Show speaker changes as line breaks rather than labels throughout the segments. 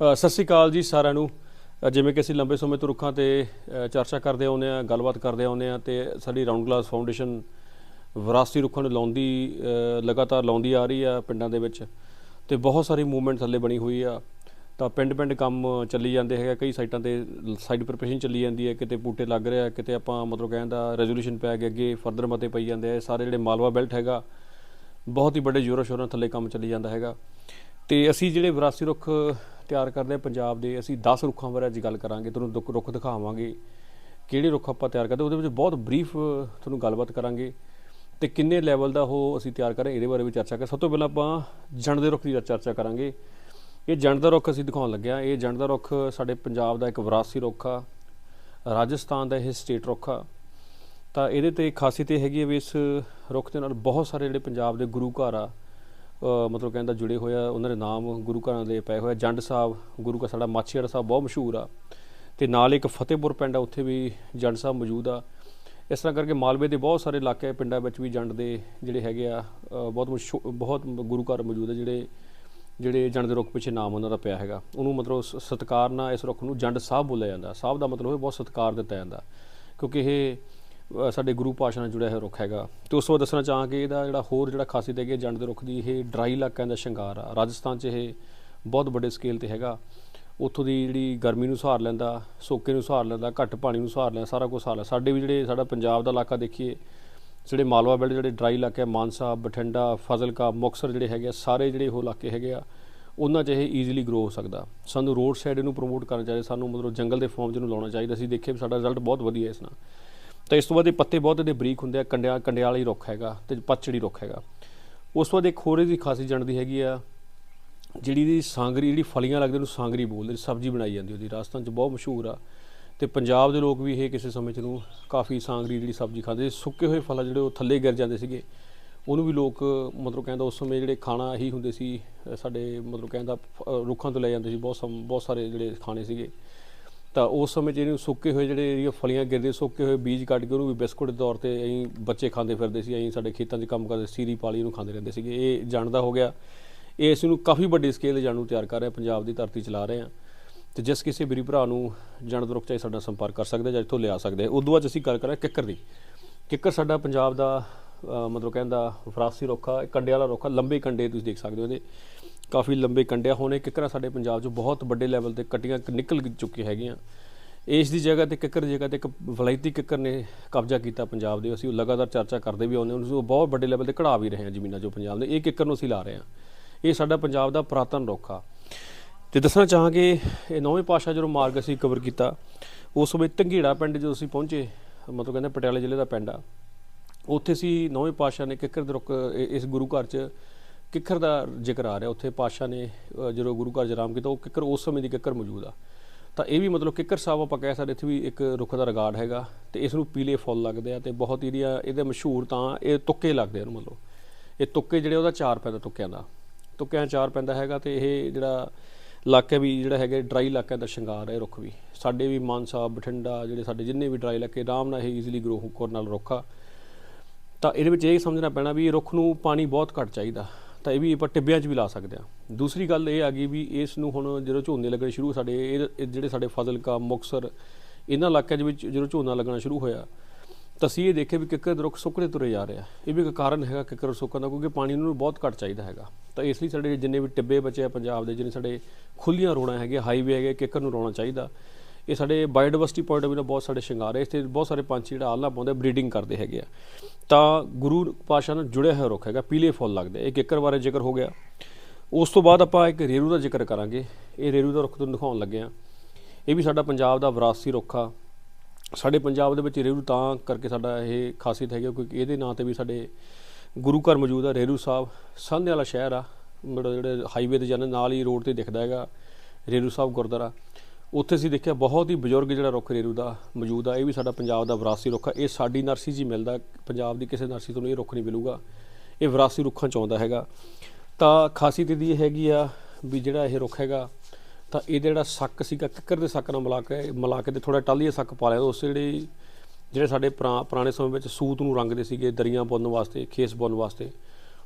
ਸਤਿ ਸ਼੍ਰੀ ਅਕਾਲ ਜੀ ਸਾਰਿਆਂ ਨੂੰ। ਜਿਵੇਂ ਕਿ ਅਸੀਂ ਲੰਬੇ ਸਮੇਂ ਤੋਂ ਰੁੱਖਾਂ ਤੇ ਚਰਚਾ ਕਰਦੇ ਆਉਂਦੇ ਆ ਗੱਲਬਾਤ ਕਰਦੇ ਆਉਂਦੇ ਆ ਤੇ ਸਾਡੀ ਰਾਉਂਡ ਗਲਾਸ ਫਾਊਂਡੇਸ਼ਨ ਵਿਰਾਸਤੀ ਰੁੱਖਾਂ ਨੂੰ ਲਾਉਂਦੀ ਲਗਾਤਾਰ ਲਾਉਂਦੀ ਆ ਰਹੀ ਆ ਪਿੰਡਾਂ ਦੇ ਵਿੱਚ ਤੇ ਬਹੁਤ ਸਾਰੀ ਮੂਵਮੈਂਟ ਥੱਲੇ ਬਣੀ ਹੋਈ ਆ। ਤਾਂ ਪਿੰਡ ਪਿੰਡ ਕੰਮ ਚੱਲੀ ਜਾਂਦੇ ਹੈਗਾ ਕਈ ਸਾਈਟਾਂ ਤੇ ਸਾਈਡ ਪ੍ਰੀਪਰੇਸ਼ਨ ਚੱਲੀ ਜਾਂਦੀ ਹੈ, ਕਿਤੇ ਬੂਟੇ ਲੱਗ ਰਿਹਾ ਕਿਤੇ ਆਪਾਂ ਮਤਲਬ ਕਹਿੰਦਾ ਰੈਜ਼ੋਲੂਸ਼ਨ ਪੈ ਗਿਆ, ਅੱਗੇ ਫਰਦਰ ਮਤੇ ਪਈ ਜਾਂਦੇ ਆ ਸਾਰੇ ਜਿਹੜੇ ਮਾਲਵਾ ਬੈਲਟ ਹੈਗਾ, ਬਹੁਤ ਹੀ ਵੱਡੇ ਜ਼ੋਰਾਂ ਸ਼ੋਰਾਂ ਥੱਲੇ ਕੰਮ ਚੱਲੀ ਜਾਂਦਾ ਹੈਗਾ। ਤੇ ਅਸੀਂ ਜਿਹੜੇ ਵਿਰਾਸਤੀ ਰੁੱਖ ਤਿਆਰ ਕਰਦੇ ਆ ਪੰਜਾਬ ਦੇ, ਅਸੀਂ 10 ਰੁੱਖਾਂ ਬਾਰੇ ਅੱਜ ਗੱਲ ਕਰਾਂਗੇ, ਤੁਹਾਨੂੰ ਦੁੱਖ- ਰੁੱਖ ਦਿਖਾਵਾਂਗੇ, ਕਿਹੜੇ ਰੁੱਖ ਆਪਾਂ ਤਿਆਰ ਕਰਦੇ ਉਹਦੇ ਵਿੱਚ ਬਹੁਤ ਬਰੀਫ ਤੁਹਾਨੂੰ ਗੱਲਬਾਤ ਕਰਾਂਗੇ ਤੇ ਕਿੰਨੇ ਲੈਵਲ ਦਾ ਉਹ ਅਸੀਂ ਤਿਆਰ ਕਰਾਂ ਇਹਦੇ ਬਾਰੇ ਵੀ ਚਰਚਾ ਕਰ ਸਭ ਤੋਂ ਪਹਿਲਾਂ ਆਪਾਂ ਜੰਡ ਦੇ ਰੁੱਖ ਦੀ ਚਰਚਾ ਕਰਾਂਗੇ। ਇਹ ਜੰਡ ਦਾ ਰੁੱਖ ਅਸੀਂ ਦਿਖਾਉਣ ਲੱਗਿਆ, ਇਹ ਜੰਡ ਦਾ ਰੁੱਖ ਸਾਡੇ ਪੰਜਾਬ ਦਾ ਇੱਕ ਵਿਰਾਸਤੀ ਰੁੱਖ ਆ, ਰਾਜਸਥਾਨ ਦਾ ਇਹ ਸਟੇਟ ਰੁੱਖ ਆ। ਤਾਂ ਇਹਦੇ ਤੇ ਖਾਸੀਅਤ ਇਹ ਹੈਗੀ ਹੈ ਵੀ ਇਸ ਰੁੱਖ ਦੇ ਨਾਲ ਬਹੁਤ ਸਾਰੇ ਜਿਹੜੇ ਪੰਜਾਬ ਦੇ ਗੁਰੂ ਘਰ ਆ ਮਤਲਬ ਕਹਿੰਦਾ ਜੁੜੇ ਹੋਏ ਆ, ਉਹਨਾਂ ਦੇ ਨਾਮ ਗੁਰੂ ਘਰਾਂ ਦੇ ਪਏ ਹੋਏ ਆ। ਜੰਡ ਸਾਹਿਬ, ਗੁਰੂ ਘਰ ਸਾਡਾ ਮਾਛੀਵਾੜਾ ਸਾਹਿਬ ਬਹੁਤ ਮਸ਼ਹੂਰ ਆ। ਤੇ ਨਾਲ ਇੱਕ ਫਤਿਹਪੁਰ ਪਿੰਡ ਆ, ਉੱਥੇ ਵੀ ਜੰਡ ਸਾਹਿਬ ਮੌਜੂਦ ਆ। ਇਸ ਤਰ੍ਹਾਂ ਕਰਕੇ ਮਾਲਵੇ ਦੇ ਬਹੁਤ ਸਾਰੇ ਇਲਾਕੇ ਪਿੰਡਾਂ ਵਿੱਚ ਵੀ ਜੰਡ ਦੇ ਜਿਹੜੇ ਹੈਗੇ ਆ ਬਹੁਤ ਮਸ਼ਹੂ- ਬਹੁਤ ਗੁਰੂ ਘਰ ਮੌਜੂਦ ਆ, ਜਿਹੜੇ ਜਿਹੜੇ ਜੰਡ ਦੇ ਰੁੱਖ ਪਿੱਛੇ ਨਾਮ ਉਹਨਾਂ ਦਾ ਪਿਆ ਹੈਗਾ। ਉਹਨੂੰ ਮਤਲਬ ਸ- ਸਤਿਕਾਰ ਨਾਲ ਇਸ ਰੁੱਖ ਨੂੰ ਜੰਡ ਸਾਹਿਬ ਬੋਲਿਆ ਜਾਂਦਾ। ਸਾਹਿਬ ਦਾ ਮਤਲਬ ਹੈ ਬਹੁਤ ਸਤਿਕਾਰ ਦਿੱਤਾ ਜਾਂਦਾ। ਕਿਉਂਕਿ ਇਹ ਸਾਡੇ ਗੁਰੂ ਪਾਸ਼ਾ ਨਾਲ ਜੁੜਿਆ ਹੋਇਆ ਰੁੱਖ ਹੈਗਾ। ਤੇ ਉਸ ਤੋਂ ਬਾਅਦ ਦੱਸਣਾ ਚਾਹਾਂਗੇ ਇਹਦਾ ਜਿਹੜਾ ਹੋਰ ਜਿਹੜਾ ਖਾਸੀਅਤ ਹੈਗੀ ਹੈ ਜੰਡ ਦੇ ਰੁੱਖ ਦੀ, ਇਹ ਡਰਾਈ ਇਲਾਕਿਆਂ ਦਾ ਸ਼ਿੰਗਾਰ ਆ। ਰਾਜਸਥਾਨ 'ਚ ਇਹ ਬਹੁਤ ਵੱਡੇ ਸਕੇਲ ਤੇ ਹੈਗਾ। ਉੱਥੋਂ ਦੀ ਜਿਹੜੀ ਗਰਮੀ ਨੂੰ ਸਹਾਰ ਲੈਂਦਾ, ਸੋਕੇ ਨੂੰ ਸਹਾਰ ਲੈਂਦਾ, ਘੱਟ ਪਾਣੀ ਨੂੰ ਸਹਾਰ ਲੈਂਦਾ, ਸਾਰਾ ਕੁਝ ਸਹਾਰ ਲੈਂਦਾ ਸਾਡੇ ਵੀ ਜਿਹੜੇ ਸਾਡਾ ਪੰਜਾਬ ਦਾ ਇਲਾਕਾ ਦੇਖੀਏ, ਜਿਹੜੇ ਮਾਲਵਾ ਬੈਲਟ, ਜਿਹੜੇ ਡਰਾਈ ਇਲਾਕੇ ਮਾਨਸਾ, ਬਠਿੰਡਾ, ਫਾਜ਼ਿਲਕਾ, ਮੁਕਤਸਰ ਜਿਹੜੇ ਹੈਗੇ ਆ, ਸਾਰੇ ਜਿਹੜੇ ਉਹ ਇਲਾਕੇ ਹੈਗੇ ਆ, ਉਹਨਾਂ 'ਚ ਇਹ ਈਜ਼ੀਲੀ ਗਰੋ ਹੋ ਸਕਦਾ। ਸਾਨੂੰ ਰੋਡ ਸਾਈਡ ਇਹਨੂੰ ਪ੍ਰਮੋਟ ਕਰਨਾ ਚਾਹੀਦਾ, ਸਾਨੂੰ ਮਤਲਬ ਜੰਗਲ ਦੇ ਫਾਰਮ 'ਚ ਇਹਨੂੰ ਲਾਉਣਾ ਚਾਹੀਦਾ। ਅਸੀਂ ਦੇਖਿਆ ਵੀ ਸਾਡਾ ਰਿਜ਼ਲਟ ਬਹੁਤ ਵਧੀਆ ਇਸ ਨਾਲ। ਤਾਂ ਇਸ ਤੋਂ ਬਾਅਦ ਇਹ ਪੱਤੇ ਬਹੁਤ ਇਹਦੇ ਬਰੀਕ ਹੁੰਦੇ ਆ, ਕੰਡਿਆ, ਕੰਡਿਆਲ ਵਾਲੀ ਰੁੱਖ ਹੈਗਾ ਤੇ ਪੱਚੜੀ ਰੁੱਖ ਹੈਗਾ। ਉਸ ਤੋਂ ਬਾਅਦ ਇੱਕ ਹੋਰ ਇਹਦੀ ਖਾਸੀ ਜਾਣਦੀ ਹੈਗੀ ਆ, ਜਿਹੜੀ ਦੀ ਸਾਂਗਰੀ, ਜਿਹੜੀ ਫਲੀਆਂ ਲੱਗਦੇ ਉਹਨੂੰ ਸਾਂਗਰੀ ਬੋਲਦੇ ਸਬਜ਼ੀ ਬਣਾਈ ਜਾਂਦੀ ਉਹਦੀ, ਰਾਜਸਥਾਨ 'ਚ ਬਹੁਤ ਮਸ਼ਹੂਰ ਆ। ਤੇ ਪੰਜਾਬ ਦੇ ਲੋਕ ਵੀ ਇਹ ਕਿਸੇ ਸਮੇਂ 'ਚ ਨੂੰ ਕਾਫੀ ਸਾਂਗਰੀ ਜਿਹੜੀ ਸਬਜ਼ੀ ਖਾਂਦੇ ਸੁੱਕੇ ਹੋਏ ਫਲ ਜਿਹੜੇ ਉਹ ਥੱਲੇ ਗਿਰ ਜਾਂਦੇ ਸੀਗੇ। ਉਹਨੂੰ ਵੀ ਲੋਕ ਮਤਲਬ ਕਹਿੰਦਾ ਉਸ ਸਮੇਂ ਜਿਹੜੇ ਖਾਣਾ ਹੀ ਹੁੰਦੇ ਸੀ, ਸਾਡੇ ਮਤਲਬ ਕਹਿੰਦਾ ਰੁੱਖਾਂ ਤੋਂ ਲੈ ਜਾਂਦੇ ਸੀ, ਬਹੁਤ ਸਮ, ਬਹੁਤ ਸਾਰੇ ਜਿਹੜੇ ਖਾਣੇ ਸੀਗੇ। ਤਾਂ ਉਸ ਸਮੇਂ 'ਚ ਇਹਨੂੰ ਸੁੱਕੇ ਹੋਏ ਜਿਹੜੇ ਇਹਦੀਆਂ ਫਲੀਆਂ ਗਿਰਦੇ ਸੁੱਕੇ ਹੋਏ ਬੀਜ ਕੱਢ ਕੇ ਉਹਨੂੰ ਵੀ ਬਿਸਕੁਟ ਦੇ ਤੌਰ ਤੇ ਅਸੀਂ ਬੱਚੇ ਖਾਂਦੇ ਫਿਰਦੇ ਸੀ, ਅਸੀਂ ਸਾਡੇ ਖੇਤਾਂ 'ਚ ਕੰਮ ਕਰਦੇ ਸੀਰੀ ਪਾਲੀ ਨੂੰ ਖਾਂਦੇ ਰਹਿੰਦੇ ਸੀਗੇ। ਇਹ ਜਾਣਦਾ ਹੋ ਗਿਆ। ਇਹ ਇਸ ਨੂੰ ਕਾਫੀ ਵੱਡੀ ਸਕੇਲ ਤੇ ਜਾਣੂ ਤਿਆਰ ਕਰ ਰਹੇ ਆ ਪੰਜਾਬ ਦੀ ਧਰਤੀ ਚਲਾ ਰਹੇ ਆ ਤੇ ਜਿਸ ਕਿਸੇ ਵੀਰੀ ਭਰਾ ਨੂੰ ਜਾਣਦ ਰੁਕ ਚਾਹੀ ਸਾਡਾ ਸੰਪਰਕ ਕਰ ਸਕਦੇ ਜਾਂ ਇੱਥੋਂ ਲਿਆ ਸਕਦੇ ਆ ਉਦੋਂ ਬਾਅਦ 'ਚ ਅਸੀਂ ਗੱਲ ਕਰਾਂ ਕਿੱਕਰ ਦੀ। ਕਿੱਕਰ ਸਾਡਾ ਪੰਜਾਬ ਦਾ ਮਤਲਬ ਕਹਿੰਦਾ ਫਰਾਸੀ ਰੁੱਖ ਕੰਡੇ ਵਾਲਾ ਰੁੱਖ ਲੰਬੇ ਕੰਡੇ ਤੁਸੀਂ ਦੇਖ ਸਕਦੇ ਹੋ ਇਹਦੇ। ਕਾਫੀ ਲੰਬੇ ਕੰਡਿਆ ਆ। ਹੁਣ ਇਹ ਕਿੱਕਰਾਂ ਸਾਡੇ ਪੰਜਾਬ 'ਚ ਬਹੁਤ ਵੱਡੇ ਲੈਵਲ ਤੇ ਕਟੀਆਂ ਨਿਕਲ ਚੁੱਕੇ ਹੈਗੀਆਂ। ਇਸ ਦੀ ਜਗ੍ਹਾ ਤੇ ਕਿੱਕਰ ਦੀ ਜਗ੍ਹਾ ਤੇ ਇੱਕ ਵਲਾਇਤੀ ਕਿੱਕਰ ਨੇ ਕਬਜ਼ਾ ਕੀਤਾ ਪੰਜਾਬ ਦੇ। ਅਸੀਂ ਉਹ ਲਗਾਤਾਰ ਚਰਚਾ ਕਰਦੇ ਵੀ ਆਉਂਦੇ ਹਾਂ ਉਹ ਬਹੁਤ ਵੱਡੇ ਲੈਵਲ ਤੇ ਕਢਾ ਵੀ ਰਹੇ ਹਾਂ ਜ਼ਮੀਨਾਂ ਜੋ ਪੰਜਾਬ ਦੇ ਇਹ ਕਿੱਕਰ ਨੂੰ ਅਸੀਂ ਲਾ ਰਹੇ ਹਾਂ। ਇਹ ਸਾਡਾ ਪੰਜਾਬ ਦਾ ਪੁਰਾਤਨ ਰੁੱਖ ਆ। ਤੇ ਦੱਸਣਾ ਚਾਹਾਂਗੇ, ਇਹ ਨੌਵੇਂ ਪਾਸ਼ਾ ਜਦੋਂ ਮਾਰਗ ਅਸੀਂ ਕਵਰ ਕੀਤਾ, ਉਸ ਵੇਲੇ ਟੰਗੀੜਾ ਪਿੰਡ ਜਦੋਂ ਅਸੀਂ ਪਹੁੰਚੇ, ਮਤਲਬ ਕਹਿੰਦੇ ਪਟਿਆਲੇ ਜ਼ਿਲ੍ਹੇ ਦਾ ਪਿੰਡ ਆ, ਉੱਥੇ ਸੀ ਨੌਵੇਂ ਪਾਸ਼ਾ ਨੇ ਕਿੱਕਰ ਦੇ ਰੁੱਖ ਇਸ ਗੁਰੂ ਘਰ 'ਚ ਕਿੱਕਰ ਦਾ ਜ਼ਿਕਰ ਆ ਰਿਹਾ, ਉੱਥੇ ਪਾਸ਼ਾ ਨੇ ਜਦੋਂ ਗੁਰੂ ਘਰ ਜਰਾਮ ਕੀਤਾ, ਉਹ ਕਿੱਕਰ ਉਸ ਸਮੇਂ ਦੀ ਕਿੱਕਰ ਮੌਜੂਦ ਆ। ਤਾਂ ਇਹ ਵੀ ਮਤਲਬ ਕਿੱਕਰ ਸਾਹਿਬ ਆਪਾਂ ਕਹਿ ਸਕਦੇ ਇੱਥੇ ਵੀ ਇੱਕ ਰੁੱਖ ਦਾ ਰਿਗਾਰਡ ਹੈਗਾ ਤੇ ਇਸ ਨੂੰ ਪੀਲੇ ਫੁੱਲ ਲੱਗਦੇ ਆ ਤੇ ਬਹੁਤ ਇਹਦੀਆਂ, ਇਹਦੇ ਮਸ਼ਹੂਰ ਤਾਂ ਇਹ ਤੁੱਕੇ ਲੱਗਦੇ ਆ ਇਹਨੂੰ ਮਤਲਬ। ਇਹ ਤੁੱਕੇ ਜਿਹੜੇ ਉਹਦਾ ਚਾਰ ਪੈਂਦਾ ਤੁੱਕਿਆਂ ਦਾ। ਤੁੱਕਿਆਂ ਚਾਰ ਪੈਂਦਾ ਹੈਗਾ ਤੇ ਇਹ ਜਿਹੜਾ ਇਲਾਕਾ ਵੀ ਜਿਹੜਾ ਹੈਗਾ ਡਰਾਈ ਇਲਾਕਿਆਂ ਦਾ ਸ਼ਿੰਗਾਰ ਹੈ ਰੁੱਖ ਵੀ। ਸਾਡੇ ਵੀ ਮਾਨਸਾ ਬਠਿੰਡਾ ਜਿਹੜੇ ਸਾਡੇ ਜਿੰਨੇ ਵੀ ਡਰਾਈ ਇਲਾਕੇ, ਆਰਾਮ ਨਾਲ ਇਹ ਈਜ਼ੀਲੀ ਗਰੋ ਕਰਨ ਨਾਲ ਰੁੱਖ ਆ। ਤਾਂ ਇਹਦੇ ਵਿੱਚ ਇਹ ਸਮਝਣਾ ਪੈਣਾ ਵੀ ਰੁੱਖ ਨੂੰ ਪਾਣੀ ਬਹੁਤ ਘੱਟ ਚਾਹੀਦਾ। ਤਾਂ ਇਹ ਵੀ ਆਪਾਂ ਟਿੱਬਿਆਂ 'ਚ ਵੀ ਲਾ ਸਕਦੇ ਆ ਦੂਸਰੀ ਗੱਲ ਇਹ ਆ ਗਈ ਵੀ ਇਸ ਨੂੰ ਹੁਣ ਜਦੋਂ ਝੋਨੇ ਲੱਗਣੇ ਸ਼ੁਰੂ ਸਾਡੇ, ਇਹ ਜਿਹੜੇ ਸਾਡੇ ਫਜ਼ਲਕਾ ਮੁਕਸਰ ਇਹਨਾਂ ਇਲਾਕਿਆਂ ਦੇ ਵਿੱਚ ਜਦੋਂ ਝੋਨਾ ਲੱਗਣਾ ਸ਼ੁਰੂ ਹੋਇਆ, ਤਾਂ ਅਸੀਂ ਇਹ ਦੇਖਿਆ ਵੀ ਕਿੱਕਰ ਰੁੱਖ ਸੁੱਕਦੇ ਤੁਰੇ ਜਾ ਰਿਹਾ ਇਹ ਵੀ ਇੱਕ ਕਾਰਨ ਹੈਗਾ ਕਿੱਕਰ ਸੁੱਕਣ ਦਾ, ਕਿਉਂਕਿ ਪਾਣੀ ਨੂੰ ਬਹੁਤ ਘੱਟ ਚਾਹੀਦਾ ਹੈਗਾ। ਤਾਂ ਇਸ ਲਈ ਸਾਡੇ ਜਿੰਨੇ ਵੀ ਟਿੱਬੇ ਬਚੇ ਆ ਪੰਜਾਬ ਦੇ, ਜਿੰਨੇ ਸਾਡੇ ਖੁੱਲੀਆਂ ਰੋੜਾਂ ਹੈਗੇ ਹਾਈਵੇ ਹੈਗੇ ਕਿੱਕਰ ਨੂੰ ਰੋਣਾ ਚਾਹੀਦਾ। ਇਹ ਸਾਡੇ ਬਾਇਓਡਾਇਵਰਸਿਟੀ ਪੁਆਇੰਟ ਆਫ ਵੀ ਨਾਲ ਬਹੁਤ ਸਾਡੇ ਸ਼ਿੰਗਾਰ ਹੈ। ਇੱਥੇ ਬਹੁਤ ਸਾਰੇ ਪੰਛੀ ਜਿਹੜਾ ਆਲਾ ਪਾਉਂਦੇ ਬਰੀਡਿੰਗ ਕਰਦੇ ਹੈਗੇ ਆ। ਤਾਂ ਗੁਰੂ ਪਾਸ਼ਾ ਨਾਲ ਜੁੜਿਆ ਹੋਇਆ ਰੁੱਖ ਹੈਗਾ, ਪੀਲੇ ਫੁੱਲ ਲੱਗਦੇ ਇਹ ਕਿੱਕਰ ਬਾਰੇ ਜ਼ਿਕਰ ਹੋ ਗਿਆ। ਉਸ ਤੋਂ ਬਾਅਦ ਆਪਾਂ ਇੱਕ ਰੇਰੂ ਦਾ ਜ਼ਿਕਰ ਕਰਾਂਗੇ। ਇਹ ਰੇਰੂ ਦਾ ਰੁੱਖ ਤੁਹਾਨੂੰ ਦਿਖਾਉਣ ਲੱਗੇ ਆ। ਇਹ ਵੀ ਸਾਡਾ ਪੰਜਾਬ ਦਾ ਵਿਰਾਸਤੀ ਰੁੱਖ ਆ। ਸਾਡੇ ਪੰਜਾਬ ਦੇ ਵਿੱਚ ਰੇਰੂ ਤਾਂ ਕਰਕੇ ਸਾਡਾ ਇਹ ਖਾਸੀਅਤ ਹੈਗੀ ਕਿਉਂਕਿ ਇਹਦੇ ਨਾਂ ਤੇ ਵੀ ਸਾਡੇ ਗੁਰੂ ਘਰ ਮੌਜੂਦ ਆ, ਰੇਰੂ ਸਾਹਿਬ। ਸੰਧੇ ਵਾਲਾ ਸ਼ਹਿਰ ਆ, ਮਤਲਬ ਜਿਹੜੇ ਹਾਈਵੇ ਤੇ ਜਾਂਦੇ, ਨਾਲ ਹੀ ਰੋਡ ਤੇ ਦਿਖਦਾ ਹੈਗਾ ਰੇਰੂ ਸਾਹਿਬ ਗੁਰਦੁਆਰਾ। ਉੱਥੇ ਅਸੀਂ ਦੇਖਿਆ ਬਹੁਤ ਹੀ ਬਜ਼ੁਰਗ ਜਿਹੜਾ ਰੁੱਖ ਰੇਰੂ ਦਾ ਮੌਜੂਦ ਆ, ਇਹ ਵੀ ਸਾਡਾ ਪੰਜਾਬ ਦਾ ਵਿਰਾਸਤੀ ਰੁੱਖ ਆ। ਇਹ ਸਾਡੀ ਨਰਸਰੀ 'ਚ ਹੀ ਮਿਲਦਾ, ਪੰਜਾਬ ਦੀ ਕਿਸੇ ਨਰਸਰੀ ਤੋਂ ਇਹ ਰੁੱਖ ਨਹੀਂ ਮਿਲੂਗਾ। ਇਹ ਵਿਰਾਸਤੀ ਰੁੱਖਾਂ 'ਚ ਆਉਂਦਾ ਹੈਗਾ। ਤਾਂ ਖਾਸੀਅਤ ਇਹਦੀ ਇਹ ਹੈਗੀ ਆ ਵੀ ਜਿਹੜਾ ਇਹ ਰੁੱਖ ਹੈਗਾ, ਤਾਂ ਇਹਦੇ ਜਿਹੜਾ ਸੱਕ ਸੀਗਾ, ਕਿੱਕਰ ਦੇ ਸੱਕ ਨਾਲ ਮਿਲਾ ਕੇ ਮਿਲਾ ਕੇ ਤੇ ਥੋੜਾ ਟਾਲੀਆ ਸੱਕ ਪਾ ਲਿਆ। ਉਸ ਜਿਹੜੀ, ਜਿਹੜੇ ਸਾਡੇ ਪੁਰਾ- ਪੁਰਾਣੇ ਸਮੇਂ ਵਿੱਚ ਸੂਤ ਨੂੰ ਰੰਗਦੇ ਸੀਗੇ, ਦਰੀਆਂ ਬੁਣਨ ਵਾਸਤੇ, ਖੇਸ ਬੁਣਨ ਵਾਸਤੇ,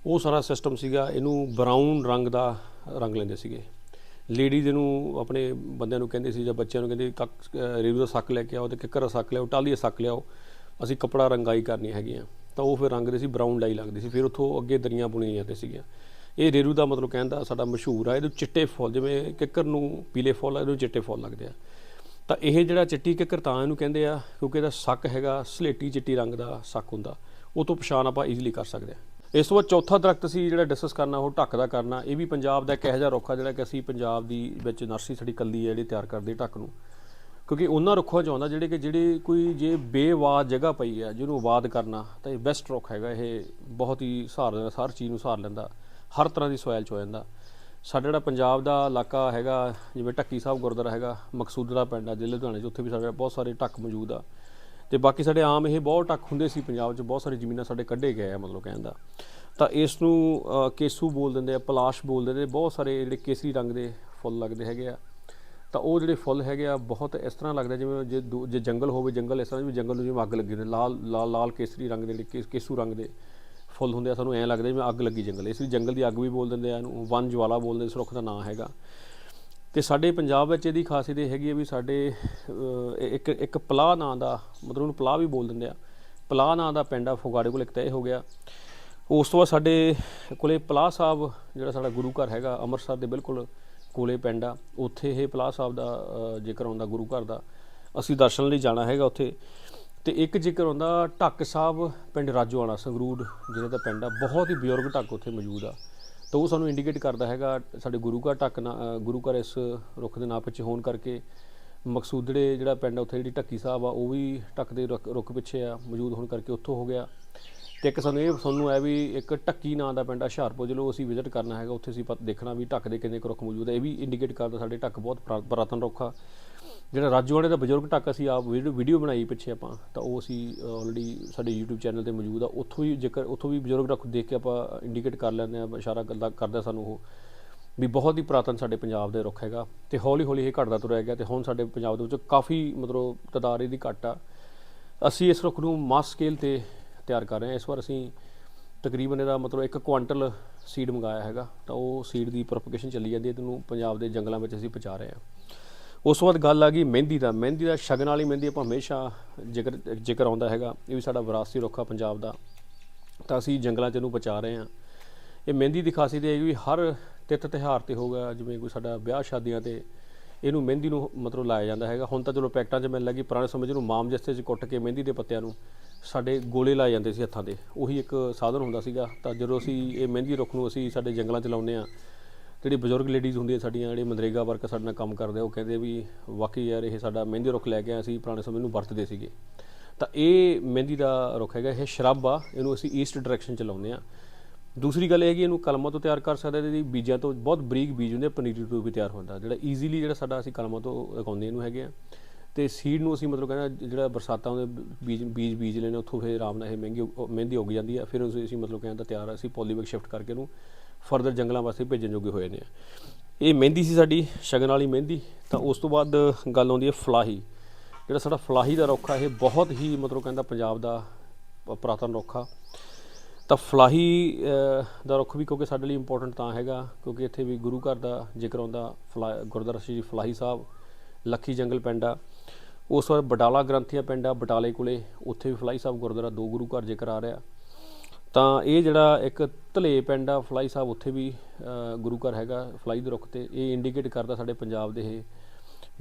ਉਹ ਸਾਰਾ ਸਿਸਟਮ ਸੀਗਾ। ਇਹਨੂੰ ਬਰਾਊਨ ਰੰਗ ਦਾ ਰੰਗ ਲੈਂਦੇ ਸੀਗੇ। ਲੇਡੀਜ਼ ਨੂੰ ਆਪਣੇ ਬੰਦਿਆਂ ਨੂੰ ਕਹਿੰਦੇ ਸੀ ਜਾਂ ਬੱਚਿਆਂ ਨੂੰ ਕਹਿੰਦੇ ਕੱਕ, ਅਹ, ਰੇਰੂ ਦਾ ਸੱਕ ਲੈ ਕੇ ਆਓ ਤੇ ਕਿੱਕਰ ਦਾ ਸੱਕ ਲਿਆਓ ਟਾਲੀ ਦਾ ਸੱਕ ਲਿਆਓ ਅਸੀਂ ਕੱਪੜਾ ਰੰਗਾਈ ਕਰਨੀ ਹੈਗੀ ਆ ਤਾਂ ਉਹ ਫਿਰ ਰੰਗਦੇ ਸੀ ਬਰਾਊਨ ਡਾਈ ਲੱਗਦੀ ਸੀ। ਫਿਰ ਉੱਥੋਂ ਅੱਗੇ ਦਰੀਆਂ ਬੁਣੀਆਂ ਜਾਂਦੇ ਸੀਗੀਆਂ। ਇਹ ਰੇਰੂ ਦਾ ਮਤਲਬ ਕਹਿੰਦਾ ਸਾਡਾ ਮਸ਼ਹੂਰ ਆ, ਇਹਦੇ ਚਿੱਟੇ ਫੁੱਲ, ਜਿਵੇਂ ਕਿੱਕਰ ਨੂੰ ਪੀਲੇ ਫੁੱਲ ਆ ਇਹਨੂੰ ਚਿੱਟੇ ਫੁੱਲ ਲੱਗਦੇ ਆ। ਤਾਂ ਇਹ ਜਿਹੜਾ ਚਿੱਟੀ ਕਿੱਕਰ ਤਾਂ ਇਹਨੂੰ ਕਹਿੰਦੇ ਆ, ਕਿਉਂਕਿ ਇਹਦਾ ਸੱਕ ਹੈਗਾ, ਸਲੇਟੀ ਚਿੱਟੀ ਰੰਗ ਦਾ ਸੱਕ ਹੁੰਦਾ, ਉਹ ਤੋਂ ਪਛਾਣ ਆਪਾਂ ਈਜ਼ੀਲੀ ਕਰ ਸਕਦੇ ਆ। ਇਸ ਤੋਂ ਬਾਅਦ ਚੌਥਾ ਦਰਖਤ ਅਸੀਂ ਜਿਹੜਾ ਡਿਸਕਸ ਕਰਨਾ, ਉਹ ਢੱਕ ਦਾ ਕਰਨਾ, ਇਹ ਵੀ ਪੰਜਾਬ ਦਾ ਇੱਕ ਇਹੋ ਜਿਹਾ ਰੁੱਖ ਆ ਜਿਹੜਾ ਕਿ ਅਸੀਂ ਪੰਜਾਬ ਦੀ ਵਿੱਚ ਨਰਸਰੀ ਸਾਡੀ ਕੱਲੀ ਹੈ ਜਿਹੜੀ ਤਿਆਰ ਕਰਦੇ ਢੱਕ ਨੂੰ। ਕਿਉਂਕਿ ਉਹਨਾਂ ਰੁੱਖਾਂ 'ਚ ਆਉਂਦਾ ਜਿਹੜੇ ਕਿ ਜਿਹੜੇ ਕੋਈ ਜੇ ਬੇਵਾਦ ਜਗ੍ਹਾ ਪਈ ਆ, ਜਿਹਨੂੰ ਆਬਾਦ ਕਰਨਾ, ਤਾਂ ਇਹ ਬੈਸਟ ਰੁੱਖ ਹੈਗਾ, ਇਹ ਬਹੁਤ ਹੀ ਸਹਾਰ ਲੈਂਦਾ ਹਰ ਚੀਜ਼ ਨੂੰ ਸਹਾਰ ਲੈਂਦਾ, ਹਰ ਤਰ੍ਹਾਂ ਦੀ ਸੋਇਲ 'ਚ ਹੋ ਜਾਂਦਾ ਸਾਡਾ ਜਿਹੜਾ ਪੰਜਾਬ ਦਾ ਇਲਾਕਾ ਹੈਗਾ, ਜਿਵੇਂ ਢੱਕੀ ਸਾਹਿਬ ਗੁਰਦੁਆਰਾ ਹੈਗਾ, ਮਕਸੂਦਰਾ ਪਿੰਡ ਆ, ਜ਼ਿਲ੍ਹੇ ਲੁਧਿਆਣੇ 'ਚ, ਉੱਥੇ ਵੀ ਸਾਡੇ ਬਹੁਤ ਸਾਰੇ ਢੱਕ ਮੌਜੂਦ ਆ। ਤੇ ਬਾਕੀ ਸਾਡੇ ਆਮ ਇਹ ਬਹੁਤ ਢੱਕ ਹੁੰਦੇ ਸੀ ਪੰਜਾਬ 'ਚ, ਬਹੁਤ ਸਾਰੇ ਜ਼ਮੀਨਾਂ ਸਾਡੇ ਕੱਢੇ ਗਏ ਆ ਮਤਲਬ ਕਹਿੰਦਾ ਤਾਂ ਇਸ ਨੂੰ ਕੇਸੂ ਬੋਲ ਦਿੰਦੇ ਆ, ਪਲਾਸ਼ ਬੋਲ ਦਿੰਦੇ ਬਹੁਤ ਸਾਰੇ ਜਿਹੜੇ ਕੇਸਰੀ ਰੰਗ ਦੇ ਫੁੱਲ ਲੱਗਦੇ ਹੈਗੇ ਆ। ਤਾਂ ਉਹ ਜਿਹੜੇ ਫੁੱਲ ਹੈਗੇ ਆ, ਬਹੁਤ ਇਸ ਤਰ੍ਹਾਂ ਲੱਗਦਾ ਜਿਵੇਂ ਜੇ ਦੂ- ਜੇ ਜੰਗਲ ਹੋਵੇ, ਜੰਗਲ ਇਸ ਤਰ੍ਹਾਂ ਜਿਵੇਂ ਜੰਗਲ ਨੂੰ ਜਿਵੇਂ ਅੱਗ ਲੱਗੀ ਹੁੰਦੀ, ਲਾਲ ਲਾਲ ਲਾਲ ਕੇਸਰੀ ਰੰਗ ਦੇ ਜਿਹੜੇ ਕੇ- ਕੇਸੂ ਰੰਗ ਦੇ ਫੁੱਲ ਹੁੰਦੇ ਆ, ਸਾਨੂੰ ਐਂ ਲੱਗਦਾ ਜਿਵੇਂ ਅੱਗ ਲੱਗੀ ਜੰਗਲ, ਇਸ ਲਈ ਜੰਗਲ ਦੀ ਅੱਗ ਵੀ ਬੋਲ ਦਿੰਦੇ ਆ, ਇਹਨੂੰ ਵਨ ਜਵਾਲਾ ਬੋਲਦੇ ਇਸ ਦਾ ਨਾਂ ਹੈਗਾ। ਤੇ ਸਾਡੇ ਪੰਜਾਬ ਵਿੱਚ ਇਹਦੀ ਖਾਸੀਅਤ ਇਹ ਹੈਗੀ ਹੈ ਵੀ ਸਾਡੇ ਇੱਕ ਇੱਕ ਪਲਾਹ ਨਾਂ ਦਾ, ਮਤਲਬ ਉਹਨੂੰ ਪਲਾਹ ਵੀ ਬੋਲ ਦਿੰਦੇ ਆ। ਪਲਾਹ ਨਾਂ ਦਾ ਪਿੰਡ ਆ, ਫੁਗਾੜੇ ਕੋਲ ਇੱਕ ਤਾਂ ਇਹ ਹੋ ਗਿਆ। ਉਸ ਤੋਂ ਬਾਅਦ ਸਾਡੇ ਕੋਲੇ ਪਲਾਹ ਸਾਹਿਬ, ਜਿਹੜਾ ਸਾਡਾ ਗੁਰੂ ਘਰ ਹੈਗਾ, ਅੰਮ੍ਰਿਤਸਰ ਦੇ ਬਿਲਕੁਲ ਕੋਲੇ ਪਿੰਡ ਆ। ਉੱਥੇ ਇਹ ਪਲਾਹ ਸਾਹਿਬ ਦਾ ਜ਼ਿਕਰ ਆਉਂਦਾ ਗੁਰੂ ਘਰ ਦਾ। ਅਸੀਂ ਦਰਸ਼ਨ ਲਈ ਜਾਣਾ ਹੈਗਾ ਉੱਥੇ। ਤੇ ਇੱਕ ਜ਼ਿਕਰ ਆਉਂਦਾ ਢੱਕ ਸਾਹਿਬ, ਪਿੰਡ ਰਾਜੋਆਣਾ ਸੰਗਰੂਰ, ਜਿਹਦੇ ਦਾ ਪਿੰਡ ਆ। ਬਹੁਤ ਹੀ ਬਜ਼ੁਰਗ ਢੱਕ ਉੱਥੇ ਮੌਜੂਦ ਆ। ਤਾਂ ਉਹ ਸਾਨੂੰ ਇੰਡੀਕੇਟ ਕਰਦਾ ਹੈਗਾ, ਸਾਡੇ ਗੁਰੂ ਘਰ ਢੱਕ ਨਾ- ਗੁਰੂ ਘਰ ਇਸ ਰੁੱਖ ਦੇ ਨਾਂ ਪਿੱਛੇ ਹੋਣ ਕਰਕੇ ਮਕਸੂਦੜੇ ਜਿਹੜਾ ਪਿੰਡ ਆ ਉੱਥੇ ਜਿਹੜੀ ਢੱਕੀ ਸਾਹਿਬ ਆ, ਉਹ ਵੀ ਢੱਕ ਦੇ ਰੁੱਖ ਰੁੱਖ ਪਿੱਛੇ ਆ, ਮੌਜੂਦ ਹੋਣ ਕਰਕੇ ਉੱਥੋਂ ਹੋ ਗਿਆ। ਤੇ ਇੱਕ ਸਾਨੂੰ ਇਹ, ਸਾਨੂੰ ਹੈ ਵੀ ਇੱਕ ਢੱਕੀ ਨਾਂ ਦਾ ਪਿੰਡ ਆ, ਹੁਸ਼ਿਆਰਪੁਰ ਜਦੋਂ ਅਸੀਂ ਵਿਜ਼ਿਟ ਕਰਨਾ ਹੈਗਾ। ਉੱਥੇ ਅਸੀਂ ਪਤ ਦੇਖਣਾ ਵੀ ਢੱਕ ਦੇ ਕਿੰਨੇ ਕੁ ਰੁੱਖ ਮੌਜੂਦ ਹੈ ਇਹ ਵੀ ਇੰਡੀਕੇਟ ਕਰਦਾ ਸਾਡੇ ਢੱਕ ਬਹੁਤ ਪੁਰਾ- ਪੁਰਾਤਨ ਰੁੱਖ ਆ। ਜਿਹੜਾ ਰਾਜੂਆਣੇ ਦਾ ਬਜ਼ੁਰਗ ਢੱਕ ਅਸੀਂ ਆਪ ਵੀਡੀਓ ਵੀਡੀਓ ਬਣਾਈ ਪਿੱਛੇ ਆਪਾਂ, ਤਾਂ ਉਹ ਅਸੀਂ ਆਲਰੇਡੀ ਸਾਡੇ YouTube ਚੈਨਲ ਤੇ ਮੌਜੂਦ ਆ। ਉੱਥੋਂ ਹੀ ਜੇਕਰ, ਉੱਥੋਂ ਵੀ ਬਜ਼ੁਰਗ ਢੱਕ ਦੇਖ ਕੇ ਆਪਾਂ ਇੰਡੀਕੇਟ ਕਰ ਲੈਂਦੇ ਆ ਇਸ਼ਾਰਾ ਕਰਦਾ ਕਰਦਾ ਸਾਨੂੰ ਉਹ। ਵੀ ਬਹੁਤ ਹੀ ਪੁਰਾਤਨ ਸਾਡੇ ਪੰਜਾਬ ਦੇ ਰੁੱਖ ਹੈਗਾ, ਤੇ ਹੌਲੀ ਹੌਲੀ ਇਹ ਘਟਦਾ ਤੁਰਿਆ ਗਿਆ, ਤੇ ਹੁਣ ਸਾਡੇ ਪੰਜਾਬ ਦੇ ਵਿੱਚ ਕਾਫੀ ਮਤਲਬ ਤਦਾਦ ਇਹਦੀ ਘੱਟ ਆ। ਅਸੀਂ ਇਸ ਰੁੱਖ ਨੂੰ ਮਾਸ ਸਕੇਲ ਤੇ ਤਿਆਰ ਕਰ ਰਹੇ ਹਾਂ। ਇਸ ਵਾਰ ਅਸੀਂ ਤਕਰੀਬਨ ਇਹਦਾ ਮਤਲਬ ਇੱਕ ਕੁਆਂਟਲ ਸੀਡ ਮੰਗਾਇਆ ਹੈਗਾ, ਤਾਂ ਉਹ ਸੀਡ ਦੀ ਪ੍ਰੋਪਗੇਸ਼ਨ ਚੱਲੀ ਜਾਂਦੀ ਹੈ ਇਹਨੂੰ ਪੰਜਾਬ ਦੇ ਜੰਗਲਾਂ ਵਿੱਚ ਅਸੀਂ ਪਹੁੰਚਾ ਰਹੇ ਹਾਂ। ਉਸ ਤੋਂ ਬਾਅਦ ਗੱਲ ਆ ਗਈ ਮਹਿੰਦੀ ਦਾ। ਮਹਿੰਦੀ ਦਾ ਸ਼ਗਨ ਵਾਲੀ ਮਹਿੰਦੀ ਆਪਾਂ ਹਮੇਸ਼ਾ ਜ਼ਿਕਰ ਜ਼ਿਕਰ ਆਉਂਦਾ ਹੈਗਾ ਇਹ ਵੀ ਸਾਡਾ ਵਿਰਾਸਤੀ ਰੁੱਖ ਆ ਪੰਜਾਬ ਦਾ। ਤਾਂ ਅਸੀਂ ਜੰਗਲਾਂ 'ਚ ਇਹਨੂੰ ਬਚਾ ਰਹੇ ਹਾਂ। ਇਹ ਮਹਿੰਦੀ ਦੀ ਖਾਸੀਅਤ ਇਹ ਹੈ ਵੀ ਹਰ ਤਿੱਥ ਤਿਉਹਾਰ ਤੇ ਹੋਗਾ ਜਿਵੇਂ ਕੋਈ ਸਾਡਾ ਵਿਆਹ ਸ਼ਾਦੀਆਂ ਤੇ ਇਹਨੂੰ ਮਹਿੰਦੀ ਨੂੰ ਮਤਲਬ ਲਾਇਆ ਜਾਂਦਾ ਹੈਗਾ। ਹੁਣ ਤਾਂ ਚਲੋ ਪੈਕਟਾਂ 'ਚ ਮਿਲਣ ਲੱਗੀ ਪੁਰਾਣੇ ਸਮੇਂ 'ਚ ਇਹਨੂੰ ਮਾਮ ਜਸਤੇ 'ਚ ਕੁੱਟ ਕੇ ਮਹਿੰਦੀ ਦੇ ਪੱਤਿਆਂ ਨੂੰ ਸਾਡੇ ਗੋਲੇ ਲਾਏ ਜਾਂਦੇ ਸੀ ਹੱਥਾਂ 'ਤੇ ਉਹੀ ਇੱਕ ਸਾਧਨ ਹੁੰਦਾ ਸੀਗਾ। ਤਾਂ ਜਦੋਂ ਅਸੀਂ ਇਹ ਮਹਿੰਦੀ ਰੁੱਖ ਨੂੰ ਅਸੀਂ ਸਾਡੇ ਜੰਗਲਾਂ 'ਚ ਲਾਉਂਦੇ ਆ ਜਿਹੜੀ ਬਜ਼ੁਰਗ ਲੇਡੀਜ਼ ਹੁੰਦੀਆਂ ਸਾਡੀਆਂ ਜਿਹੜੇ ਮਨਰੇਗਾ ਵਰਕ ਸਾਡੇ ਨਾਲ ਕੰਮ ਕਰਦੇ ਆ, ਉਹ ਕਹਿੰਦੇ ਵੀ ਵਾਕਈ ਯਾਰ ਇਹ ਸਾਡਾ ਮਹਿੰਦੀ ਰੁੱਖ ਲੈ ਕੇ ਆਏ ਅਸੀਂ ਪੁਰਾਣੇ ਸਮੇਂ ਨੂੰ ਵਰਤਦੇ ਸੀਗੇ। ਤਾਂ ਇਹ ਮਹਿੰਦੀ ਦਾ ਰੁੱਖ ਹੈਗਾ, ਇਹ ਸ਼ਰਬ ਆ ਇਹਨੂੰ ਅਸੀਂ ਈਸਟ ਡਾਇਰੈਕਸ਼ਨ ਚ ਲਾਉਂਦੇ ਆ ਦੂਸਰੀ ਗੱਲ ਇਹ ਹੈ ਕਿ ਇਹਨੂੰ ਕਲਮਾਂ ਤੋਂ ਤਿਆਰ ਕਰ ਸਕਦੇ ਹਾਂ ਬੀਜਾਂ ਤੋਂ ਬਹੁਤ ਬਰੀਕ ਬੀਜ ਹੁੰਦੇ ਆ, ਪਨੀਰੀ ਤੋਂ ਵੀ ਤਿਆਰ ਹੁੰਦਾ। ਜਿਹੜਾ ਈਜ਼ੀਲੀ ਜਿਹੜਾ ਸਾਡਾ ਅਸੀਂ ਕਲਮਾਂ ਤੋਂ ਉਗਾਉਂਦੇ ਇਹਨੂੰ ਹੈਗੇ ਆ। ਤੇ ਸੀਡ ਨੂੰ ਅਸੀਂ ਮਤਲਬ ਕਹਿੰਦਾ ਜਿਹੜਾ ਬਰਸਾਤਾਂ ਦੇ ਬੀਜ ਬੀਜ ਬੀਜ ਲੈਣੇ ਉੱਥੋਂ ਫਿਰ ਆਰਾਮ ਨਾਲ ਇਹ ਮਹਿੰਗੀ ਉਗ- ਮਹਿੰਦੀ ਉੱਗ ਜਾਂਦੀ ਆ। ਫਿਰ ਉਸ ਅਸੀਂ ਮਤਲਬ ਕਹਿੰਦਾ ਤਿਆਰ ਅਸੀਂ ਪੋਲੀਬੈਗ ਸ਼ਿਫਟ ਕਰਕੇ ਇਹਨੂੰ ਫਰਦਰ ਜੰਗਲਾਂ ਵਾਸਤੇ ਭੇਜਣ ਜੋਗੇ ਹੋਏ ਨੇ। ਇਹ ਮਹਿੰਦੀ ਸੀ ਸਾਡੀ, ਸ਼ਗਨ ਵਾਲੀ ਮਹਿੰਦੀ। ਤਾਂ ਉਸ ਤੋਂ ਬਾਅਦ ਗੱਲ ਆਉਂਦੀ ਹੈ ਫਲਾਹੀ। ਜਿਹੜਾ ਸਾਡਾ ਫਲਾਹੀ ਦਾ ਰੁੱਖ ਆ ਇਹ ਬਹੁਤ ਹੀ ਮਤਲਬ ਕਹਿੰਦਾ ਪੰਜਾਬ ਦਾ ਪ- ਪੁਰਾਤਨ ਰੁੱਖ। ਆ ਤਾਂ ਫਲਾਹੀ ਦਾ ਰੁੱਖ ਵੀ ਕਿਉਂਕਿ ਸਾਡੇ ਲਈ ਇੰਪੋਰਟੈਂਟ ਤਾਂ ਹੈਗਾ, ਕਿਉਂਕਿ ਇੱਥੇ ਵੀ ਗੁਰੂ ਘਰ ਦਾ ਜ਼ਿਕਰ ਆਉਂਦਾ, ਫਲਾ, ਗੁਰਦੁਆਰਾ ਸ਼੍ਰੀ ਫਲਾਹੀ ਸਾਹਿਬ, ਲੱਖੀ ਜੰਗਲ ਪਿੰਡ ਆ। ਉਸ ਵਾਰ ਬਟਾਲਾ ਗ੍ਰੰਥੀਆ ਪਿੰਡ ਆ, ਬਟਾਲੇ ਕੋਲੇ। ਉੱਥੇ ਵੀ ਫਲਾਹੀ ਸਾਹਿਬ ਗੁਰਦੁਆਰਾ ਦੋ ਗੁਰੂ ਘਰ ਜ਼ਿਕਰ ਆ ਰਿਹਾ। ਤਾਂ ਇਹ ਜਿਹੜਾ ਇੱਕ ਧਲੇ ਪਿੰਡ ਆ, ਫਲਾਈ ਸਾਹਿਬ, ਉੱਥੇ ਵੀ ਗੁਰੂ ਘਰ ਹੈਗਾ, ਫਲਾਈ ਦੇ ਰੁੱਖ ਤੇ। ਇਹ ਇੰਡੀਕੇਟ ਕਰਦਾ ਸਾਡੇ ਪੰਜਾਬ ਦੇ ਇਹ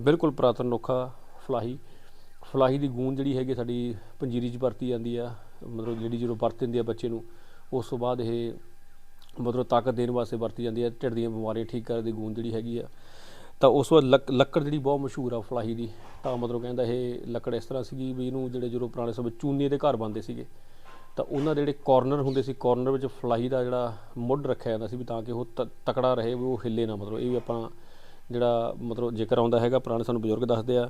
ਬਿਲਕੁਲ ਪੁਰਾਤਨ ਰੁੱਖ ਆ ਫਲਾਹੀ। ਫਲਾਹੀ ਦੀ ਗੂੰਦ ਜਿਹੜੀ ਹੈਗੀ ਸਾਡੀ ਪੰਜੀਰੀ 'ਚ ਵਰਤੀ ਜਾਂਦੀ ਆ, ਮਤਲਬ ਜਿਹੜੀ ਜਦੋਂ ਵਰਤ ਦਿੰਦੀ ਆ ਬੱਚੇ ਨੂੰ, ਉਸ ਤੋਂ ਬਾਅਦ ਇਹ ਮਤਲਬ ਤਾਕਤ ਦੇਣ ਵਾਸਤੇ ਵਰਤੀ ਜਾਂਦੀ ਆ, ਢਿੱਡ ਦੀਆਂ ਬਿਮਾਰੀਆਂ ਠੀਕ ਕਰਨ ਦੀ ਗੂੰਦ ਜਿਹੜੀ ਹੈਗੀ ਆ। ਤਾਂ ਉਸ ਵਾਰ ਲੱਕ- ਲੱਕੜ ਜਿਹੜੀ ਬਹੁਤ ਮਸ਼ਹੂਰ ਆ ਫਲਾਹੀ ਦੀ, ਤਾਂ ਮਤਲਬ ਕਹਿੰਦਾ ਇਹ ਲੱਕੜ ਇਸ ਤਰ੍ਹਾਂ ਸੀਗੀ ਵੀ ਇਹਨੂੰ ਜਿਹੜੇ ਜਦੋਂ ਪੁਰਾਣੇ ਸਮੇਂ ਚੂਨੇ ਦੇ ਘਰ ਬਣਦੇ ਸੀਗੇ ਤਾਂ ਉਹਨਾਂ ਦੇ ਜਿਹੜੇ ਕਾਰਨਰ ਹੁੰਦੇ ਸੀ ਕਾਰਨਰ ਵਿੱਚ ਫਲਾਈ ਦਾ ਜਿਹੜਾ ਮੁੱਢ ਰੱਖਿਆ ਜਾਂਦਾ ਸੀ ਵੀ ਤਾਂ ਕਿ ਉਹ ਤ- ਤਕੜਾ ਰਹੇ, ਵੀ ਉਹ ਹਿੱਲੇ ਨਾ, ਮਤਲਬ ਇਹ ਵੀ ਆਪਾਂ ਜਿਹੜਾ ਮਤਲਬ ਜ਼ਿਕਰ ਆਉਂਦਾ ਹੈਗਾ, ਪੁਰਾਣੇ ਸਾਨੂੰ ਬਜ਼ੁਰਗ ਦੱਸਦੇ ਆ।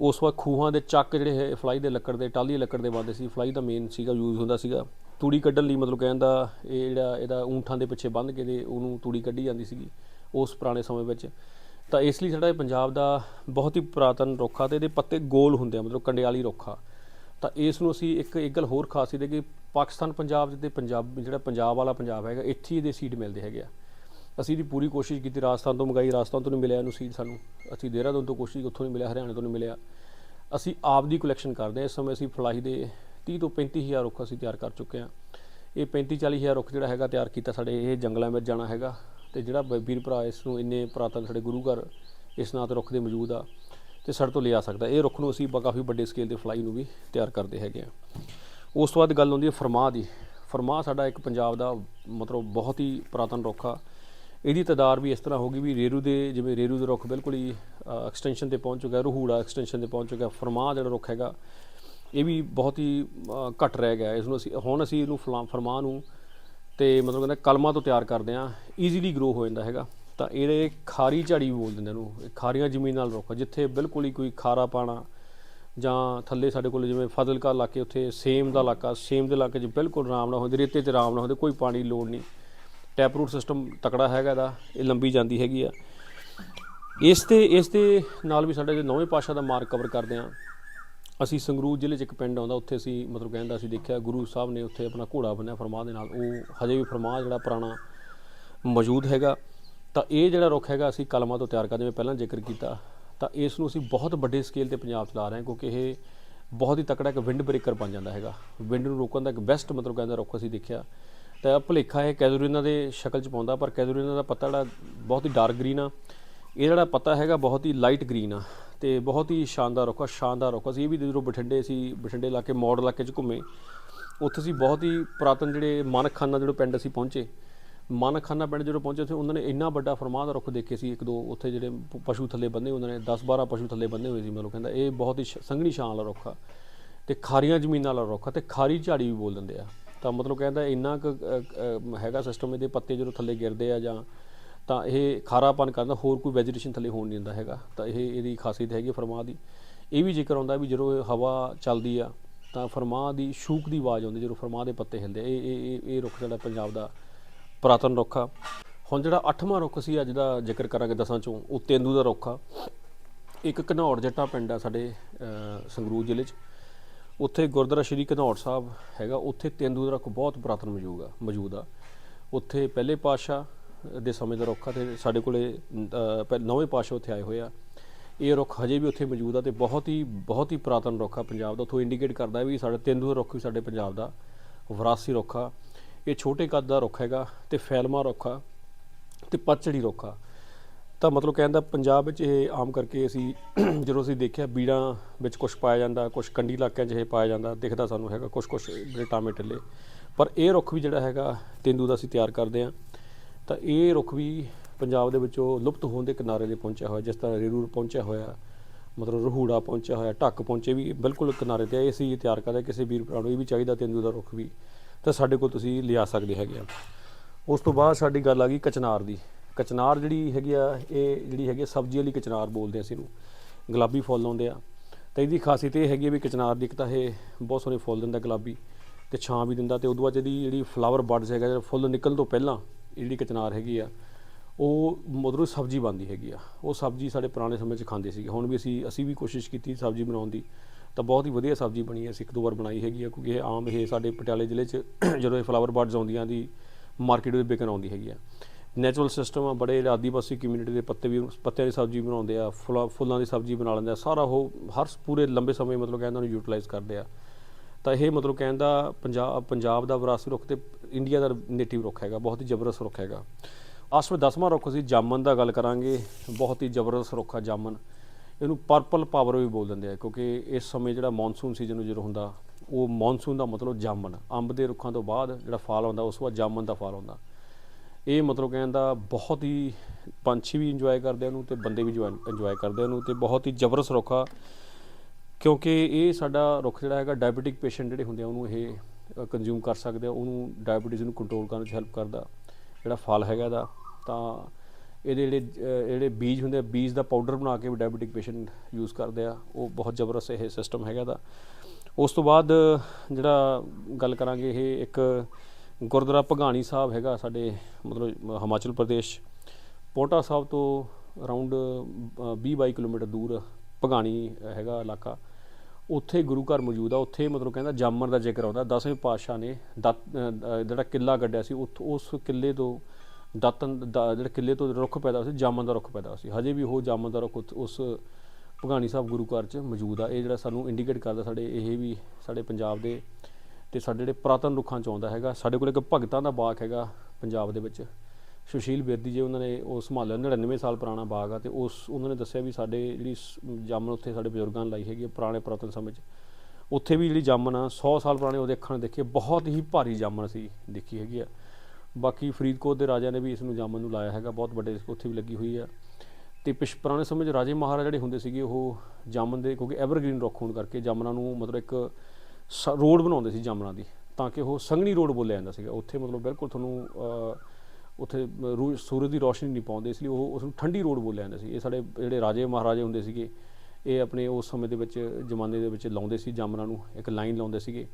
ਉਸ ਵਕਤ ਖੂਹਾਂ ਦੇ ਚੱਕ ਜਿਹੜੇ ਹੈ ਫਲਾਈ ਦੇ ਲੱਕੜ ਦੇ ਟਾਲੀ ਲੱਕੜ ਦੇ ਬਣਦੇ ਸੀ ਫਲਾਈ ਦਾ ਮੇਨ ਸੀਗਾ ਯੂਜ਼ ਹੁੰਦਾ ਸੀਗਾ। ਤੂੜੀ ਕੱਢਣ ਲਈ ਮਤਲਬ ਕਹਿੰਦਾ ਇਹ ਜਿਹੜਾ ਇਹਦਾ ਊਂਠਾਂ ਦੇ ਪਿੱਛੇ ਬੰਨ੍ਹ ਕੇ ਦੇ ਉਹਨੂੰ ਤੂੜੀ ਕੱਢੀ ਜਾਂਦੀ ਸੀਗੀ, ਉਸ ਪੁਰਾਣੇ ਸਮੇਂ ਵਿੱਚ। ਤਾਂ ਇਸ ਲਈ ਸਾਡਾ ਇਹ ਪੰਜਾਬ ਦਾ ਬਹੁਤ ਹੀ ਪੁਰਾਤਨ ਰੁੱਖ ਆ ਤੇ ਇਹਦੇ ਪੱਤੇ ਗੋਲ ਹੁੰਦੇ ਆ, ਮਤਲਬ ਕੰਡਿਆਲੀ ਰੁੱਖਾ। ਤਾਂ ਇਸ ਨੂੰ ਅਸੀਂ ਇੱਕ ਇੱਕ ਗੱਲ ਹੋਰ ਖਾਸੀਅਤ ਦੇ ਕਿ ਪਾਕਿਸਤਾਨ, ਪੰਜਾਬ ਦੇ ਪੰਜਾਬ, ਜਿਹੜਾ ਪੰਜਾਬ ਵਾਲਾ ਪੰਜਾਬ ਹੈਗਾ, ਇੱਥੇ ਹੀ ਇਹਦੇ ਸੀਡ ਮਿਲਦੇ ਹੈਗੇ ਆ। ਅਸੀਂ ਦੀ ਪੂਰੀ ਕੋਸ਼ਿਸ਼ ਕੀਤੀ, ਰਾਜਸਥਾਨ ਤੋਂ ਮੰਗਾਈ, ਰਾਜਸਥਾਨ ਤੋਂ ਨਹੀਂ ਮਿਲਿਆ ਇਹਨੂੰ ਸੀਡ ਸਾਨੂੰ। ਅਸੀਂ ਦੇਹਰਾਦੂਨ ਤੋਂ ਕੋਸ਼ਿਸ਼ ਉੱਥੋਂ ਨਹੀਂ ਮਿਲਿਆ, ਹਰਿਆਣੇ ਤੋਂ ਨਹੀਂ ਮਿਲਿਆ। ਅਸੀਂ ਆਪ ਦੀ ਕਲੈਕਸ਼ਨ ਕਰਦੇ ਹਾਂ। ਇਸ ਸਮੇਂ ਅਸੀਂ ਫਲਾਈ ਦੇ 30 ਤੋਂ 35000 ਰੁੱਖ ਅਸੀਂ ਤਿਆਰ ਕਰ ਚੁੱਕੇ ਹਾਂ। ਇਹ 35 40000 ਰੁੱਖ ਜਿਹੜਾ ਹੈਗਾ ਤਿਆਰ ਕੀਤਾ ਸਾਡੇ ਇਹ ਜੰਗਲਾਂ ਵਿੱਚ ਜਾਣਾ ਹੈਗਾ। ਤੇ ਜਿਹੜਾ ਬ- ਵੀਰ ਭਰਾ ਇਸ ਨੂੰ ਇੰਨੇ ਪੁਰਾਤਨ ਸਾਡੇ ਗੁਰੂ ਘਰ ਇਸ ਨਾਂ ਤੇ ਰੁੱਖ ਦੇ ਮੌਜੂਦ ਆ। ਤੇ ਸਾਡੇ ਤੋਂ ਲਿਆ ਸਕਦਾ। ਇਹ ਰੁੱਖ ਨੂੰ ਅਸੀਂ ਬ- ਕਾਫੀ ਵੱਡੇ ਸਕੇਲ ਤੇ ਫਲਾਈ ਨੂੰ ਵੀ ਤਿਆਰ ਕਰਦੇ ਹੈਗੇ ਆ ਉਸ ਤੋਂ ਬਾਅਦ ਗੱਲ ਹੁੰਦੀ ਹੈ ਫਰਮਾ ਦੀ। ਫਰਮਾ ਸਾਡਾ ਇੱਕ ਪੰਜਾਬ ਦਾ ਮਤਲਬ ਬਹੁਤ ਹੀ ਪੁਰਾਤਨ ਰੁੱਖ ਆ। ਇਹਦੀ ਤਦਾਰ ਵੀ ਇਸ ਤਰ੍ਹਾਂ ਹੋਗੀ ਵੀ ਰੇਰੂ ਦੇ ਜਿਵੇਂ ਰੇਰੂ ਦੇ ਰੁੱਖ ਬਿਲਕੁਲ ਹੀ ਐਕਸਟੈਂਸ਼ਨ ਤੇ ਪਹੁੰਚ ਚੁੱਕਾ ਰਹੂੜਾ ਐਕਸਟੈਂਸ਼ਨ ਤੇ ਪਹੁੰਚ ਚੁੱਕਾ ਫਰਮਾ ਜਿਹੜਾ ਰੁੱਖ ਹੈਗਾ ਇਹ ਵੀ ਬਹੁਤ ਹੀ ਅ, ਘੱਟ ਰਹਿ ਗਿਆ। ਇਸ ਨੂੰ ਅਸੀਂ ਹੁਣ ਅਸੀਂ ਇਹਨੂੰ ਫਲਾ- ਫਰਮਾ ਨੂੰ ਤੇ ਮਤਲਬ ਕਹਿੰਦਾ ਕਲਮਾਂ ਤੋਂ ਤਿਆਰ ਕਰਦੇ ਆ ਈਜ਼ੀਲੀ ਗਰੋ ਹੋ ਜਾਂਦਾ ਹੈਗਾ। ਤਾਂ ਇਹਦੇ ਖਾਰੀ ਝਾੜੀ ਵੀ ਬੋਲ ਦਿੰਦੇ ਇਹਨੂੰ ਇਹ ਖਾਰੀਆਂ ਜ਼ਮੀਨ ਨਾਲ ਰੁੱਖ ਜਿੱਥੇ ਬਿਲਕੁਲ ਹੀ ਕੋਈ ਖਾਰਾ ਪਾਣਾ ਜਾਂ ਥੱਲੇ ਸਾਡੇ ਕੋਲ ਜਿਵੇਂ ਫਜ਼ਲਕਾ ਇਲਾਕੇ, ਉੱਥੇ ਸੇਮ ਦਾ ਇਲਾਕਾ, ਸੇਮ ਦੇ ਇਲਾਕੇ 'ਚ ਬਿਲਕੁਲ ਆਰਾਮ ਨਾਲ ਹੁੰਦੇ, ਰੇਤੇ 'ਤੇ ਆਰਾਮ ਨਾਲ ਹੁੰਦੇ, ਕੋਈ ਪਾਣੀ ਦੀ ਲੋੜ ਨਹੀਂ। ਟੈਪ ਰੂਟ ਸਿਸਟਮ ਤਕੜਾ ਹੈਗਾ ਇਹਦਾ, ਇਹ ਲੰਬੀ ਜਾਂਦੀ ਹੈਗੀ ਆ। ਇਸ ਤੇ, ਇਸ ਦੇ ਨਾਲ ਵੀ ਸਾਡੇ ਜੇ ਨੌਵੇਂ ਪਾਸ਼ਾ ਦਾ ਮਾਰਗ ਕਵਰ ਕਰਦੇ ਆ। ਅਸੀਂ ਸੰਗਰੂਰ ਜ਼ਿਲ੍ਹੇ 'ਚ ਇੱਕ ਪਿੰਡ ਆਉਂਦਾ, ਉੱਥੇ ਅਸੀਂ ਮਤਲਬ ਕਹਿੰਦਾ ਅਸੀਂ ਦੇਖਿਆ, ਗੁਰੂ ਸਾਹਿਬ ਨੇ ਉੱਥੇ ਆਪਣਾ ਘੋੜਾ ਬਣਿਆ ਫਰਮਾਹ ਦੇ ਨਾਲ। ਉਹ ਹਜੇ ਵੀ ਫਰਮਾਹ ਜਿਹੜਾ ਪੁਰਾਣਾ ਮੌਜੂਦ ਹੈਗਾ। ਤਾਂ ਇਹ ਜਿਹੜਾ ਰੁੱਖ ਹੈਗਾ, ਅਸੀਂ ਕਲਮਾਂ ਤੋਂ ਤਿਆਰ ਕਰਦੇ ਜਿਵੇਂ ਪਹਿਲਾਂ ਜ਼ਿਕਰ ਕੀਤਾ, ਤਾਂ ਇਸ ਨੂੰ ਅਸੀਂ ਬਹੁਤ ਵੱਡੇ ਸਕੇਲ ਤੇ ਪੰਜਾਬ 'ਚ ਲਾ ਰਹੇ ਹਾਂ, ਕਿਉਂਕਿ ਇਹ ਬਹੁਤ ਹੀ ਤਕੜਾ ਇੱਕ ਵਿੰਡ ਬ੍ਰੇਕਰ ਬਣ ਜਾਂਦਾ ਹੈਗਾ। ਵਿੰਡ ਨੂੰ ਰੋਕਣ ਦਾ ਇੱਕ ਬੈਸਟ ਮਤਲਬ ਕਹਿੰਦਾ ਰੁੱਖ ਅਸੀਂ ਦੇਖਿਆ। ਤਾਂ ਭੁਲੇਖਾ ਇਹ ਕੈਜ਼ੂਰੀਨਾ ਦੇ ਸ਼ਕਲ 'ਚ ਪਾਉਂਦਾ, ਪਰ ਕੈਜ਼ੂਰੀਨਾ ਦਾ ਪੱਤਾ ਜਿਹੜਾ ਬਹੁਤ ਹੀ ਡਾਰਕ ਗ੍ਰੀਨ ਆ। ਇਹ ਜਿਹੜਾ ਪੱਤਾ ਹੈਗਾ, ਬਹੁਤ ਹੀ ਲਾਈਟ ਗ੍ਰੀਨ ਆ ਤੇ ਬਹੁਤ ਹੀ ਸ਼ਾਨਦਾਰ ਰੁੱਖ ਆ, ਸ਼ਾਨਦਾਰ ਰੁੱਖ ਆ। ਅਸੀਂ ਇਹ ਵੀ ਜਦੋਂ ਬਠਿੰਡੇ, ਅਸੀਂ ਬਠਿੰਡੇ ਇਲਾਕੇ ਮੌੜ ਇਲਾਕੇ 'ਚ ਘੁੰਮੇ, ਉੱਥੇ ਅਸੀਂ ਬਹੁਤ ਹੀ ਪੁਰਾਤਨ ਜਿਹੜੇ ਮਾਨਕ ਖਾਨਾ ਜਿਹੜੇ ਪਿੰਡ ਅਸੀਂ ਪਹੁੰਚੇ ਮਾਨਕ ਖਾਨਾ ਪਿੰਡ ਜਦੋਂ ਪਹੁੰਚੇ ਉੱਥੇ ਉਹਨਾਂ ਨੇ ਇੰਨਾ ਵੱਡਾ ਫਰਮਾਨ ਦਾ ਰੁੱਖ ਦੇਖੇ ਸੀ। ਇੱਕ ਦੋ ਉੱਥੇ ਜਿਹੜੇ ਪਸ਼ੂ ਥੱਲੇ ਬੰਨੇ ਉਹਨਾਂ ਨੇ 10 12 ਪਸ਼ੂ ਥੱਲੇ ਬੰਨੇ ਹੋਏ ਸੀ ਮੈਨੂੰ ਕਹਿੰਦਾ। ਇਹ ਬਹੁਤ ਹੀ ਸੰਘਣੀ ਛਾਂ ਵਾਲਾ ਰੁੱਖ ਆ ਤੇ ਖਾਰੀਆਂ ਜ਼ਮੀਨਾਂ ਵਾਲਾ ਰੁੱਖ ਆ ਤੇ ਖਾਰੀ ਝਾੜੀ ਵੀ ਬੋਲ ਦਿੰਦੇ ਆ। ਤਾਂ ਮਤਲਬ ਕਹਿੰਦਾ ਇੰਨਾ ਕੁ ਅ, ਹੈਗਾ ਸਿਸਟਮ ਇਹਦੇ ਪੱਤੇ ਜਦੋਂ ਥੱਲੇ ਗਿਰਦੇ ਆ ਜਾਂ ਤਾਂ ਇਹ ਖਾਰਾਪਨ ਕਰਦਾ ਹੋਰ ਕੋਈ ਵੈਜੀਟੇਸ਼ਨ ਥੱਲੇ ਹੋਣ ਨਹੀਂ ਦਿੰਦਾ ਹੈਗਾ। ਤਾਂ ਇਹ ਇਹਦੀ ਖਾਸੀਅਤ ਹੈਗੀ ਫਰਮਾਹ ਦੀ। ਇਹ ਵੀ ਜ਼ਿਕਰ ਆਉਂਦਾ ਵੀ ਜਦੋਂ ਇਹ ਹਵਾ ਚੱਲਦੀ ਆ ਤਾਂ ਫਰਮਾਹ ਦੀ ਸ਼ੂਕ ਦੀ ਆਵਾਜ਼ ਆਉਂਦੀ ਜਦੋਂ ਫਰਮਾਹ ਦੇ ਪੱਤੇ ਹਿਲਦੇ ਇਹ ਇਹ- ਇਹ ਰੁੱਖ ਜਿਹੜਾ ਪੰਜਾਬ ਦਾ ਪੁਰਾਤਨ ਰੁੱਖ ਆ। ਹੁਣ ਜਿਹੜਾ ਅੱਠਵਾਂ ਰੁੱਖ ਸੀ, ਅੱਜ ਦਾ ਜ਼ਿਕਰ ਕਰਾਂਗੇ ਦਸਾਂ ਚੋਂ, ਉਹ ਤੇਂਦੂ ਦਾ ਰੁੱਖ ਆ। ਇੱਕ ਘਨੌੜ ਜੱਟਾ ਪਿੰਡ ਆ ਸਾਡੇ ਸੰਗਰੂਰ ਜ਼ਿਲ੍ਹੇ 'ਚ। ਉੱਥੇ ਗੁਰਦੁਆਰਾ ਸ਼੍ਰੀ ਘਨੌੜ ਸਾਹਿਬ ਹੈਗਾ। ਉੱਥੇ ਤੇਂਦੂ ਦਾ ਰੁੱਖ ਬਹੁਤ ਪੁਰਾਤਨ ਮੌਜੂਦ ਆ ਮੌਜੂਦ ਆ। ਉੱਥੇ ਪਹਿਲੇ ਪਾਤਸ਼ਾਹ ਦੇ ਸਮੇਂ ਦਾ ਰੁੱਖ ਆ ਤੇ ਸਾਡੇ ਕੋਲੇ ਪਹਿ- ਨੌਵੇਂ ਪਾਤਸ਼ਾਹ ਉੱਥੇ ਆਏ ਹੋਏ ਆ। ਇਹ ਰੁੱਖ ਹਜੇ ਵੀ ਉੱਥੇ ਮੌਜੂਦ ਆ ਤੇ ਬਹੁਤ ਹੀ ਬਹੁਤ ਹੀ ਪੁਰਾਤਨ ਰੁੱਖ ਆ ਪੰਜਾਬ ਦਾ। ਉੱਥੋਂ ਇੰਡੀਕੇਟ ਕਰਦਾ ਵੀ ਸਾਡਾ ਤੇਂਦੂ ਦਾ ਰੁੱਖ ਵੀ ਸਾਡੇ ਪੰਜਾਬ ਦਾ। ਵਿਰਾਸੀ ਰੁੱਖ ਆ। ਇਹ ਛੋਟੇ ਕੱਦ ਦਾ ਰੁੱਖ ਹੈਗਾ ਤੇ ਫੈਲਮਾ ਰੁੱਖ ਆ ਤੇ ਪਤਝੜੀ ਰੁੱਖ ਆ। ਤਾਂ ਮਤਲਬ ਕਹਿੰਦਾ ਪੰਜਾਬ ਵਿੱਚ ਇਹ ਆਮ ਕਰਕੇ ਅਸੀਂ ਜਦੋਂ ਅਸੀਂ ਦੇਖਿਆ ਬੀੜਾਂ ਵਿੱਚ ਕੁਝ ਪਾਇਆ ਜਾਂਦਾ ਕੁਝ ਕੰਢੀ ਇਲਾਕਿਆਂ 'ਚ ਇਹ ਪਾਇਆ ਜਾਂਦਾ, ਦਿਖਦਾ ਸਾਨੂੰ ਹੈਗਾ ਕੁਝ ਕੁਝ ਜਿਹੜੇ ਟਾਮੇ ਟਿੱਲੇ। ਪਰ ਇਹ ਰੁੱਖ ਵੀ ਜਿਹੜਾ ਹੈਗਾ ਤੇਂਦੂ ਦਾ ਅਸੀਂ ਤਿਆਰ ਕਰਦੇ ਆ ਤਾਂ ਇਹ ਰੁੱਖ ਵੀ ਪੰਜਾਬ ਦੇ ਵਿੱਚੋਂ ਲੁਪਤ ਹੋਣ ਦੇ ਕਿਨਾਰੇ ਤੇ ਪਹੁੰਚਿਆ ਹੋਇਆ, ਜਿਸ ਤਰ੍ਹਾਂ ਰੇਰੂਰ ਪਹੁੰਚਿਆ ਹੋਇਆ, ਮਤਲਬ ਰਹੂੜਾ ਪਹੁੰਚਿਆ ਹੋਇਆ, ਢੱਕ ਪਹੁੰਚੇ ਵੀ ਬਿਲਕੁਲ ਕਿਨਾਰੇ ਤੇ ਆ। ਇਹ ਅਸੀਂ ਤਿਆਰ ਕਰਦੇ ਕਿਸੇ ਵੀਰ ਭਰਾ ਨੂੰ ਇਹ ਵੀ ਚਾਹੀਦਾ ਤੇਂਦੂ ਦਾ ਰੁੱਖ ਵੀ। ਤਾਂ ਸਾਡੇ ਕੋਲ ਤੁਸੀਂ ਲਿਆ ਸਕਦੇ ਹੈਗੇ ਆ। ਉਸ ਤੋਂ ਬਾਅਦ ਸਾਡੀ ਗੱਲ ਆ ਗਈ ਕਚਨਾਰ ਦੀ। ਕਚਨਾਰ ਜਿਹੜੀ ਹੈਗੀ ਆ, ਇਹ ਜਿਹੜੀ ਹੈਗੀ ਆ, ਸਬਜ਼ੀ ਵਾਲੀ ਕਚਨਾਰ ਬੋਲਦੇ ਆ ਅਸੀਂ ਇਹਨੂੰ। ਗੁਲਾਬੀ ਫੁੱਲ ਆਉਂਦੇ ਆ। ਤਾਂ ਇਹਦੀ ਖਾਸੀਅਤ ਇਹ ਹੈਗੀ ਆ ਵੀ ਕਚਨਾਰ ਦੀ ਇੱਕ ਤਾਂ ਇਹ ਬਹੁਤ ਸੋਹਣੇ ਫੁੱਲ ਦਿੰਦਾ ਗੁਲਾਬੀ ਤੇ ਛਾਂ ਵੀ ਦਿੰਦਾ ਤੇ ਉਦੋਂ ਬਾਅਦ ਇਹਦੀ ਜਿਹੜੀ ਫਲਾਵਰ ਬਡਸ ਹੈਗਾ, ਜਿਹੜਾ ਫੁੱਲ ਨਿਕਲਣ ਤੋਂ ਪਹਿਲਾਂ ਇਹ ਜਿਹੜੀ ਕਚਨਾਰ ਹੈਗੀ ਆ, ਉਹ ਮਧਰੂ ਸਬਜ਼ੀ ਬਣਦੀ ਹੈਗੀ ਆ। ਉਹ ਸਬਜ਼ੀ ਸਾਡੇ ਪੁਰਾਣੇ ਸਮੇਂ 'ਚ ਖਾਂਦੇ ਸੀਗੇ। ਹੁਣ ਵੀ ਅਸੀਂ ਅਸੀਂ ਵੀ ਕੋਸ਼ਿਸ਼ ਕੀਤੀ ਸਬਜ਼ੀ ਬਣਾਉਣ ਦੀ। ਤਾਂ ਬਹੁਤ ਹੀ ਵਧੀਆ ਸਬਜ਼ੀ ਬਣੀ ਹੈ, ਅਸੀਂ ਇੱਕ ਦੋ ਵਾਰ ਬਣਾਈ ਹੈਗੀ ਆ, ਕਿਉਂਕਿ ਇਹ ਆਮ ਇਹ ਸਾਡੇ ਪਟਿਆਲੇ ਜ਼ਿਲ੍ਹੇ 'ਚ ਜਦੋਂ ਇਹ ਫਲਾਵਰ ਬਡਸ ਆਉਂਦੀਆਂ ਦੀ ਮਾਰਕੀਟ ਵਿੱਚ ਵਿਕਣ ਆਉਂਦੀ ਹੈਗੀ ਆ। ਨੈਚੁਰਲ ਸਿਸਟਮ ਆ, ਬੜੇ ਆਦੀਵਾਸੀ ਕਮਿਊਨਿਟੀ ਦੇ ਪੱਤੇ ਵੀ, ਪੱਤਿਆਂ ਦੀ ਸਬਜ਼ੀ ਬਣਾਉਂਦੇ ਆ, ਫੁੱਲਾਂ ਫੁੱਲਾਂ ਦੀ ਸਬਜ਼ੀ ਬਣਾ ਲੈਂਦੇ ਆ, ਸਾਰਾ ਉਹ ਹਰ ਸ- ਪੂਰੇ ਲੰਬੇ ਸਮੇਂ ਮਤਲਬ ਕਹਿੰਦਾ ਉਹਨੂੰ ਯੂਟਿਲਾਈਜ਼ ਕਰਦੇ ਆ। ਤਾਂ ਇਹ ਮਤਲਬ ਕਹਿੰਦਾ ਪੰਜਾਬ ਪੰਜਾਬ ਦਾ ਵਿਰਾਸਤੀ ਰੁੱਖ ਤੇ ਇੰਡੀਆ ਦਾ ਨੇਟਿਵ ਰੁੱਖ ਹੈਗਾ, ਬਹੁਤ ਹੀ ਜ਼ਬਰਦਸਤ ਰੁੱਖ ਹੈਗਾ। ਆਸ ਵਿੱਚ ਦਸਵਾਂ ਰੁੱਖ ਅਸੀਂ ਜਾਮਨ ਦਾ ਗੱਲ ਕਰਾਂਗੇ, ਬਹੁਤ ਹੀ ਜ਼ਬਰਦਸਤ ਰੁੱਖ ਆ ਜਾਮਨ। ਇਹਨੂੰ ਪਰਪਲ ਪਾਵਰ ਵੀ ਬੋਲ ਦਿੰਦੇ ਆ, ਕਿਉਂਕਿ ਇਸ ਸਮੇਂ ਜਿਹੜਾ ਮੌਨਸੂਨ ਸੀਜ਼ਨ ਜਦੋਂ ਹੁੰਦਾ, ਉਹ ਮੌਨਸੂਨ ਦਾ ਮਤਲਬ ਜਾਮਨ ਅੰਬ ਦੇ ਰੁੱਖਾਂ ਤੋਂ ਬਾਅਦ ਜਿਹੜਾ ਫਲ ਆਉਂਦਾ, ਉਸ ਤੋਂ ਬਾਅਦ ਜਾਮਨ ਦਾ ਫਲ ਆਉਂਦਾ। ਇਹ ਮਤਲਬ ਕਹਿੰਦਾ ਬਹੁਤ ਹੀ ਪੰਛੀ ਵੀ ਇੰਜੋਏ ਕਰਦੇ ਉਹਨੂੰ ਤੇ ਬੰਦੇ ਵੀ ਇੰਜੋਏ ਕਰਦੇ ਉਹਨੂੰ ਤੇ ਬਹੁਤ ਹੀ ਜ਼ਬਰਦਸਤ ਰੁੱਖ ਆ। ਕਿਉਂਕਿ ਇਹ ਸਾਡਾ ਰੁੱਖ ਜਿਹੜਾ ਹੈਗਾ ਡਾਇਬੀਟਿਕ ਪੇਸ਼ੈਂਟ ਜਿਹੜੇ ਹੁੰਦੇ ਆ, ਉਹਨੂੰ ਇਹ ਕੰਜ਼ਿਊਮ ਕਰ ਸਕਦੇ ਆ, ਉਹਨੂੰ ਡਾਇਬੀਟਿਸ ਨੂੰ ਕੰਟਰੋਲ ਕਰਨ 'ਚ ਹੈਲਪ ਕਰਦਾ, ਜਿਹੜਾ ਫਲ ਹੈਗਾ ਇਹਦਾ। ਤਾਂ ਇਹਦੇ ਜਿਹੜੇ ਜਿਹੜੇ ਬੀਜ ਹੁੰਦੇ ਆ, ਬੀਜ ਦਾ ਪਾਊਡਰ ਬਣਾ ਕੇ ਵੀ ਡਾਇਬੀਟਿਕ ਪੇਸ਼ੈਂਟ ਯੂਜ਼ ਕਰਦੇ ਆ। ਉਹ ਬਹੁਤ ਜ਼ਬਰਦਸਤ ਇਹ ਸਿਸਟਮ ਹੈਗਾ ਦਾ ਉਸ ਤੋਂ ਬਾਅਦ ਜਿਹੜਾ ਗੱਲ ਕਰਾਂਗੇ, ਇਹ ਇੱਕ ਗੁਰਦੁਆਰਾ ਭਗਾਣੀ ਸਾਹਿਬ ਹੈਗਾ ਸਾਡੇ ਮਤਲਬ ਹਿਮਾਚਲ ਪ੍ਰਦੇਸ਼। ਪੋਟਾ ਸਾਹਿਬ ਤੋਂ ਅਰਾਊਂਡ 20 22 ਕਿਲੋਮੀਟਰ ਦੂਰ ਭਗਾਣੀ ਹੈਗਾ ਇਲਾਕਾ। ਉੱਥੇ ਗੁਰੂ ਘਰ ਮੌਜੂਦ ਆ। ਉੱਥੇ ਮਤਲਬ ਕਹਿੰਦਾ ਜਾਮਨ ਦਾ ਜ਼ਿਕਰ ਆਉਂਦਾ। ਦਸਵੇਂ ਪਾਤਸ਼ਾਹ ਨੇ ਦਤ- ਜਿਹੜਾ ਕਿੱਲਾ ਗੱਡਿਆ ਸੀ, ਉੱਥ- ਉਸ ਕਿੱਲੇ ਤੋਂ ਦਾਤਨ ਦਾ ਜਿਹੜੇ ਕਿਲੇ ਤੋਂ ਰੁੱਖ ਪੈਦਾ ਹੋਇਆ ਸੀ, ਜਾਮਨ ਦਾ ਰੁੱਖ ਪੈਦਾ ਹੋਇਆ ਸੀ। ਹਜੇ ਵੀ ਉਹ ਜਾਮਨ ਦਾ ਰੁੱਖ ਉੱਥ- ਉਸ ਭਗਾਣੀ ਸਾਹਿਬ ਗੁਰੂ ਘਰ 'ਚ ਮੌਜੂਦ ਆ। ਇਹ ਜਿਹੜਾ ਸਾਨੂੰ ਇੰਡੀਕੇਟ ਕਰਦਾ ਸਾਡੇ, ਇਹ ਵੀ ਸਾਡੇ ਪੰਜਾਬ ਦੇ ਤੇ ਸਾਡੇ ਜਿਹੜੇ ਪੁਰਾਤਨ ਰੁੱਖਾਂ 'ਚ ਆਉਂਦਾ ਹੈਗਾ। ਸਾਡੇ ਕੋਲ ਇੱਕ ਭਗਤਾਂ ਦਾ ਬਾਗ ਹੈਗਾ ਪੰਜਾਬ ਦੇ ਵਿੱਚ। ਸੁਸ਼ੀਲ ਬੇਦੀ ਜੀ ਉਹਨਾਂ ਨੇ ਉਹ ਸੰਭਾਲਿਆ 99 ਸਾਲ ਪੁਰਾਣਾ ਬਾਗ ਆ ਤੇ ਉਸ, ਉਹਨਾਂ ਨੇ ਦੱਸਿਆ ਵੀ ਸਾਡੇ ਜਿਹੜੀ ਸ- ਜਾਮਨ ਉੱਥੇ ਸਾਡੇ ਬਜ਼ੁਰਗਾਂ ਨੇ ਲਾਈ ਹੈਗੀ ਪੁਰਾਣੇ ਪੁਰਾਤਨ ਸਮੇਂ 'ਚ। ਉੱਥੇ ਵੀ ਜਿਹੜੀ ਜਾਮਨ ਆ 100 ਸਾਲ ਪੁਰਾਣੇ ਉਹਦੇ ਅੱਖਾਂ ਨਾਲ ਦੇਖੇ ਬਹੁਤ ਹੀ ਭਾਰੀ ਜਾਮਨ ਸੀ ਦੇਖੀ ਹੈਗੀ ਆ। ਬਾਕੀ ਫਰੀਦਕੋਟ ਦੇ ਰਾਜਾ ਨੇ ਵੀ ਇਸ ਨੂੰ ਜਾਮਨ ਨੂੰ ਲਾਇਆ ਹੈਗਾ, ਬਹੁਤ ਵੱਡੇ ਉੱਥੇ ਵੀ ਲੱਗੀ ਹੋਈ ਆ। ਤੇ ਪਿਛ ਪੁਰਾਣੇ ਸਮੇਂ 'ਚ ਰਾਜੇ ਮਹਾਰਾਜਾ ਜਿਹੜੇ ਹੁੰਦੇ ਸੀਗੇ, ਉਹ ਜਾਮਨ ਦੇ, ਕਿਉਂਕਿ ਐਵਰਗ੍ਰੀਨ ਰੌਕ ਹੋਣ ਕਰਕੇ ਜਾਮਨਾਂ ਨੂੰ ਮਤਲਬ ਇੱਕ ਸ- ਰੋਡ ਬਣਾਉਂਦੇ ਸੀ ਜਾਮਨਾਂ ਦੀ, ਤਾਂ ਕਿ ਉਹ ਸੰਘਣੀ ਰੋਡ ਬੋਲਿਆ ਜਾਂਦਾ ਸੀਗਾ। ਉੱਥੇ ਮਤਲਬ ਬਿਲਕੁਲ ਤੁਹਾਨੂੰ ਉੱਥੇ ਰੂ- ਸੂਰਜ ਦੀ ਰੋਸ਼ਨੀ ਨਹੀਂ ਪਾਉਂਦੇ, ਇਸ ਲਈ ਉਹ ਉਸ ਨੂੰ ਠੰਡੀ ਰੋਡ ਬੋਲਿਆ ਜਾਂਦਾ ਸੀ। ਇਹ ਸਾਡੇ ਜਿਹੜੇ ਰਾਜੇ ਮਹਾਰਾਜੇ ਹੁੰਦੇ ਸੀਗੇ, ਇਹ ਆਪਣੇ ਉਸ ਸਮੇਂ ਦੇ ਵਿੱਚ, ਜ਼ਮਾਨੇ ਦੇ ਵਿੱਚ ਲਾਉਂਦੇ ਸੀ ਜਾਮਨਾਂ ਨੂੰ, ਇੱਕ ਲਾਈਨ ਲਾਉਂਦੇ ਸੀਗੇ।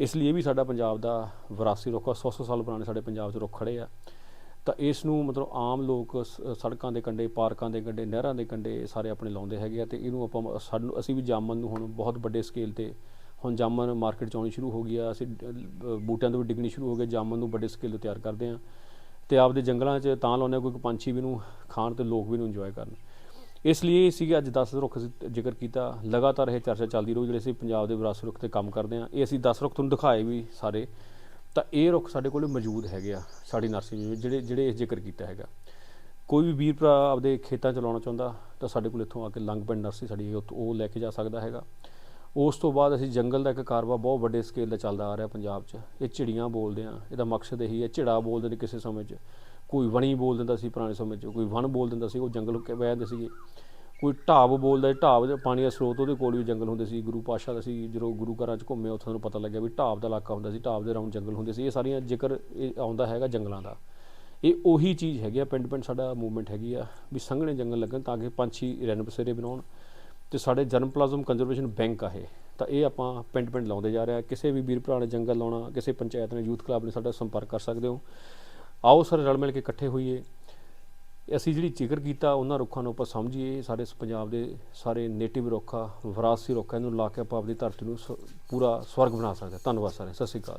ਇਸ ਲਈ ਇਹ ਵੀ ਸਾਡਾ ਪੰਜਾਬ ਦਾ ਵਿਰਾਸੀ ਰੁੱਖ ਆ। 100 ਸਾਲ ਪੁਰਾਣੇ ਸਾਡੇ ਪੰਜਾਬ 'ਚ ਰੁੱਖ ਖੜੇ ਆ। ਤਾਂ ਇਸ ਨੂੰ ਮਤਲਬ ਆਮ ਲੋਕ ਸ- ਸੜਕਾਂ ਦੇ ਕੰਢੇ, ਪਾਰਕਾਂ ਦੇ ਕੰਢੇ, ਨਹਿਰਾਂ ਦੇ ਕੰਢੇ ਸਾਰੇ ਆਪਣੇ ਲਾਉਂਦੇ ਹੈਗੇ ਆ ਤੇ ਇਹਨੂੰ ਆਪਾਂ ਸਾਨੂੰ, ਅਸੀਂ ਵੀ ਜਾਮਨ ਨੂੰ ਹੁਣ ਬਹੁਤ ਵੱਡੇ ਸਕੇਲ ਤੇ ਹੁਣ ਜਾਮਨ ਮਾਰਕੀਟ 'ਚ ਆਉਣੀ ਸ਼ੁਰੂ ਹੋ ਗਈ ਆ। ਅਸੀਂ ਬੂਟਿਆਂ ਤੋਂ ਵੀ ਡਿੱਗਣੀ ਸ਼ੁਰੂ ਹੋ ਗਈ ਜਾਮਨ ਨੂੰ ਵੱਡੇ ਸਕੇਲ ਤੇ ਤਿਆਰ ਕਰਦੇ ਆ। ਤੇ ਆਪਦੇ ਜੰਗਲਾਂ 'ਚ ਤਾਂ ਲਾਉਂਦੇ ਹਾਂ ਕੋਈ ਪੰਛੀ ਵੀ ਨੂੰ ਖਾਣ ਤੇ ਲੋਕ ਵੀ ਨੂੰ ਇੰਜੋਏ ਕਰਨ। ਇਸ ਲਈ ਇਹ ਸੀਗਾ ਅੱਜ 10 ਰੁੱਖ ਜ਼ਿਕਰ ਕੀਤਾ। ਲਗਾਤਾਰ ਇਹ ਚਰਚਾ ਚੱਲਦੀ ਰਹੂ ਜਿਹੜੇ ਅਸੀਂ ਪੰਜਾਬ ਦੇ ਵਿਰਾਸਤ ਰੁੱਖ ਤੇ ਕੰਮ ਕਰਦੇ ਆ ਇਹ ਅਸੀਂ 10 ਰੁੱਖ ਤੁਹਾਨੂੰ ਦਿਖਾਏ ਵੀ ਸਾਰੇ। ਤਾਂ ਇਹ ਰੁੱਖ ਸਾਡੇ ਕੋਲ ਮੌਜੂਦ ਹੈਗੇ ਆ ਸਾਡੀ ਨਰਸਰੀ ਵਿੱਚ ਜਿਹੜੇ ਜਿਹੜੇ ਇਹ ਜ਼ਿਕਰ ਕੀਤਾ ਹੈਗਾ। ਕੋਈ ਵੀ ਵੀਰ ਭਰਾ ਆਪਦੇ ਖੇਤਾਂ ਚ ਲਾਉਣਾ ਚਾਹੁੰਦਾ ਤਾਂ ਸਾਡੇ ਕੋਲ ਇੱਥੋਂ ਆ ਕੇ ਲੰਗ ਪਿੰਡ ਨਰਸਰੀ ਸਾਡੀ ਹੈ, ਉੱਥੋਂ ਉਹ ਲੈ ਕੇ ਜਾ ਸਕਦਾ ਹੈਗਾ। ਉਸ ਤੋਂ ਬਾਅਦ ਅਸੀਂ ਜੰਗਲ ਦਾ ਇੱਕ ਕਾਰਵਾ ਬਹੁਤ ਵੱਡੇ ਸਕੇਲ ਦਾ ਚੱਲਦਾ ਆ ਰਿਹਾ ਪੰਜਾਬ 'ਚ। ਇਹ ਚਿੜੀਆਂ ਬੋਲਦੇ ਆ ਇਹਦਾ ਮਕਸਦ ਇਹੀ ਹੈ ਝਿੜਾ ਬੋਲਦੇ ਨੇ ਕਿਸੇ ਸਮੇਂ 'ਚ। ਕੋਈ ਵਣੀ ਬੋਲ ਦਿੰਦਾ ਸੀ ਪੁਰਾਣੇ ਸਮੇਂ 'ਚ, ਕੋਈ ਵਣ ਬੋਲ ਦਿੰਦਾ ਸੀ, ਉਹ ਜੰਗਲ ਕੇ ਬਹਿ ਜਾਂਦੇ ਸੀਗੇ। ਕੋਈ ਢਾਬ ਬੋਲਦਾ ਢਾਬ ਦੇ ਪਾਣੀ ਦਾ ਸਰੋਤ ਉਹਦੇ ਕੋਲ ਵੀ ਜੰਗਲ ਹੁੰਦੇ ਸੀ, ਗੁਰੂ ਪਾਸ਼ਾ ਦਾ ਸੀ, ਜਦੋਂ ਗੁਰੂ ਘਰਾਂ 'ਚ ਘੁੰਮੇ ਉੱਥੇ ਸਾਨੂੰ ਪਤਾ ਲੱਗਿਆ ਵੀ ਢਾਬ ਦਾ ਇਲਾਕਾ ਹੁੰਦਾ ਸੀ, ਢਾਬ ਦੇ ਰਾਉਂਡ ਜੰਗਲ ਹੁੰਦੇ ਸੀ, ਇਹ ਸਾਰੀਆਂ ਜ਼ਿਕਰ ਇਹ ਆਉਂਦਾ ਹੈਗਾ ਜੰਗਲਾਂ ਦਾ। ਇਹ ਉਹੀ ਚੀਜ਼ ਹੈਗੀ ਆ, ਪਿੰਡ ਪਿੰਡ ਸਾਡਾ ਮੂਵਮੈਂਟ ਹੈਗੀ ਆ, ਵੀ ਸੰਘਣੇ ਜੰਗਲ ਲੱਗਣ ਤਾਂ ਕਿ ਪੰਛੀ ਰਹਿਣ ਬਸੇਰੇ ਬਣਾਉਣ। ਤੇ ਸਾਡੇ ਜਰਮ ਪਲਾਜ਼ਮ ਕੰਜ਼ਰਵੇਸ਼ਨ ਬੈਂਕ ਆ ਇਹ। ਤਾਂ ਇਹ ਆਪਾਂ ਪਿੰਡ ਪਿੰਡ ਲਾਉਂਦੇ ਜਾ ਰਹੇ ਆ, ਕਿਸੇ ਵੀ ਵੀਰ ਭਰਾ ਨੇ ਜੰਗਲ ਲਾਉਣਾ, ਕਿਸੇ ਪੰਚਾਇਤ ਨੇ, ਯੂਥ ਕਲੱਬ ਨੇ ਸਾਡਾ ਸੰਪਰਕ ਕਰ ਸਕਦੇ ਹੋ। ਆਓ ਸਾਰੇ ਰਲ ਮਿਲ ਕੇ ਇਕੱਠੇ ਹੋਈਏ। ਅਸੀਂ ਜਿਹੜੀ ਜ਼ਿਕਰ ਕੀਤਾ ਉਹਨਾਂ ਰੁੱਖਾਂ ਨੂੰ ਆਪਾਂ ਸਮਝੀਏ। ਸਾਡੇ ਪੰਜਾਬ ਦੇ ਸਾਰੇ ਨੇਟਿਵ ਰੁੱਖ ਆ ਵਿਰਾਸਤੀ ਰੁੱਖ ਆ, ਇਹਨੂੰ ਲਾ ਕੇ ਆਪਾਂ ਆਪਣੀ ਧਰਤੀ ਨੂੰ ਸ- ਪੂਰਾ ਸਵਰਗ ਬਣਾ ਸਕਦੇ ਹਾਂ। ਧੰਨਵਾਦ ਸਾਰੇ ਸਤਿ ਸ਼੍ਰੀ ਅਕਾਲ ਜੀ।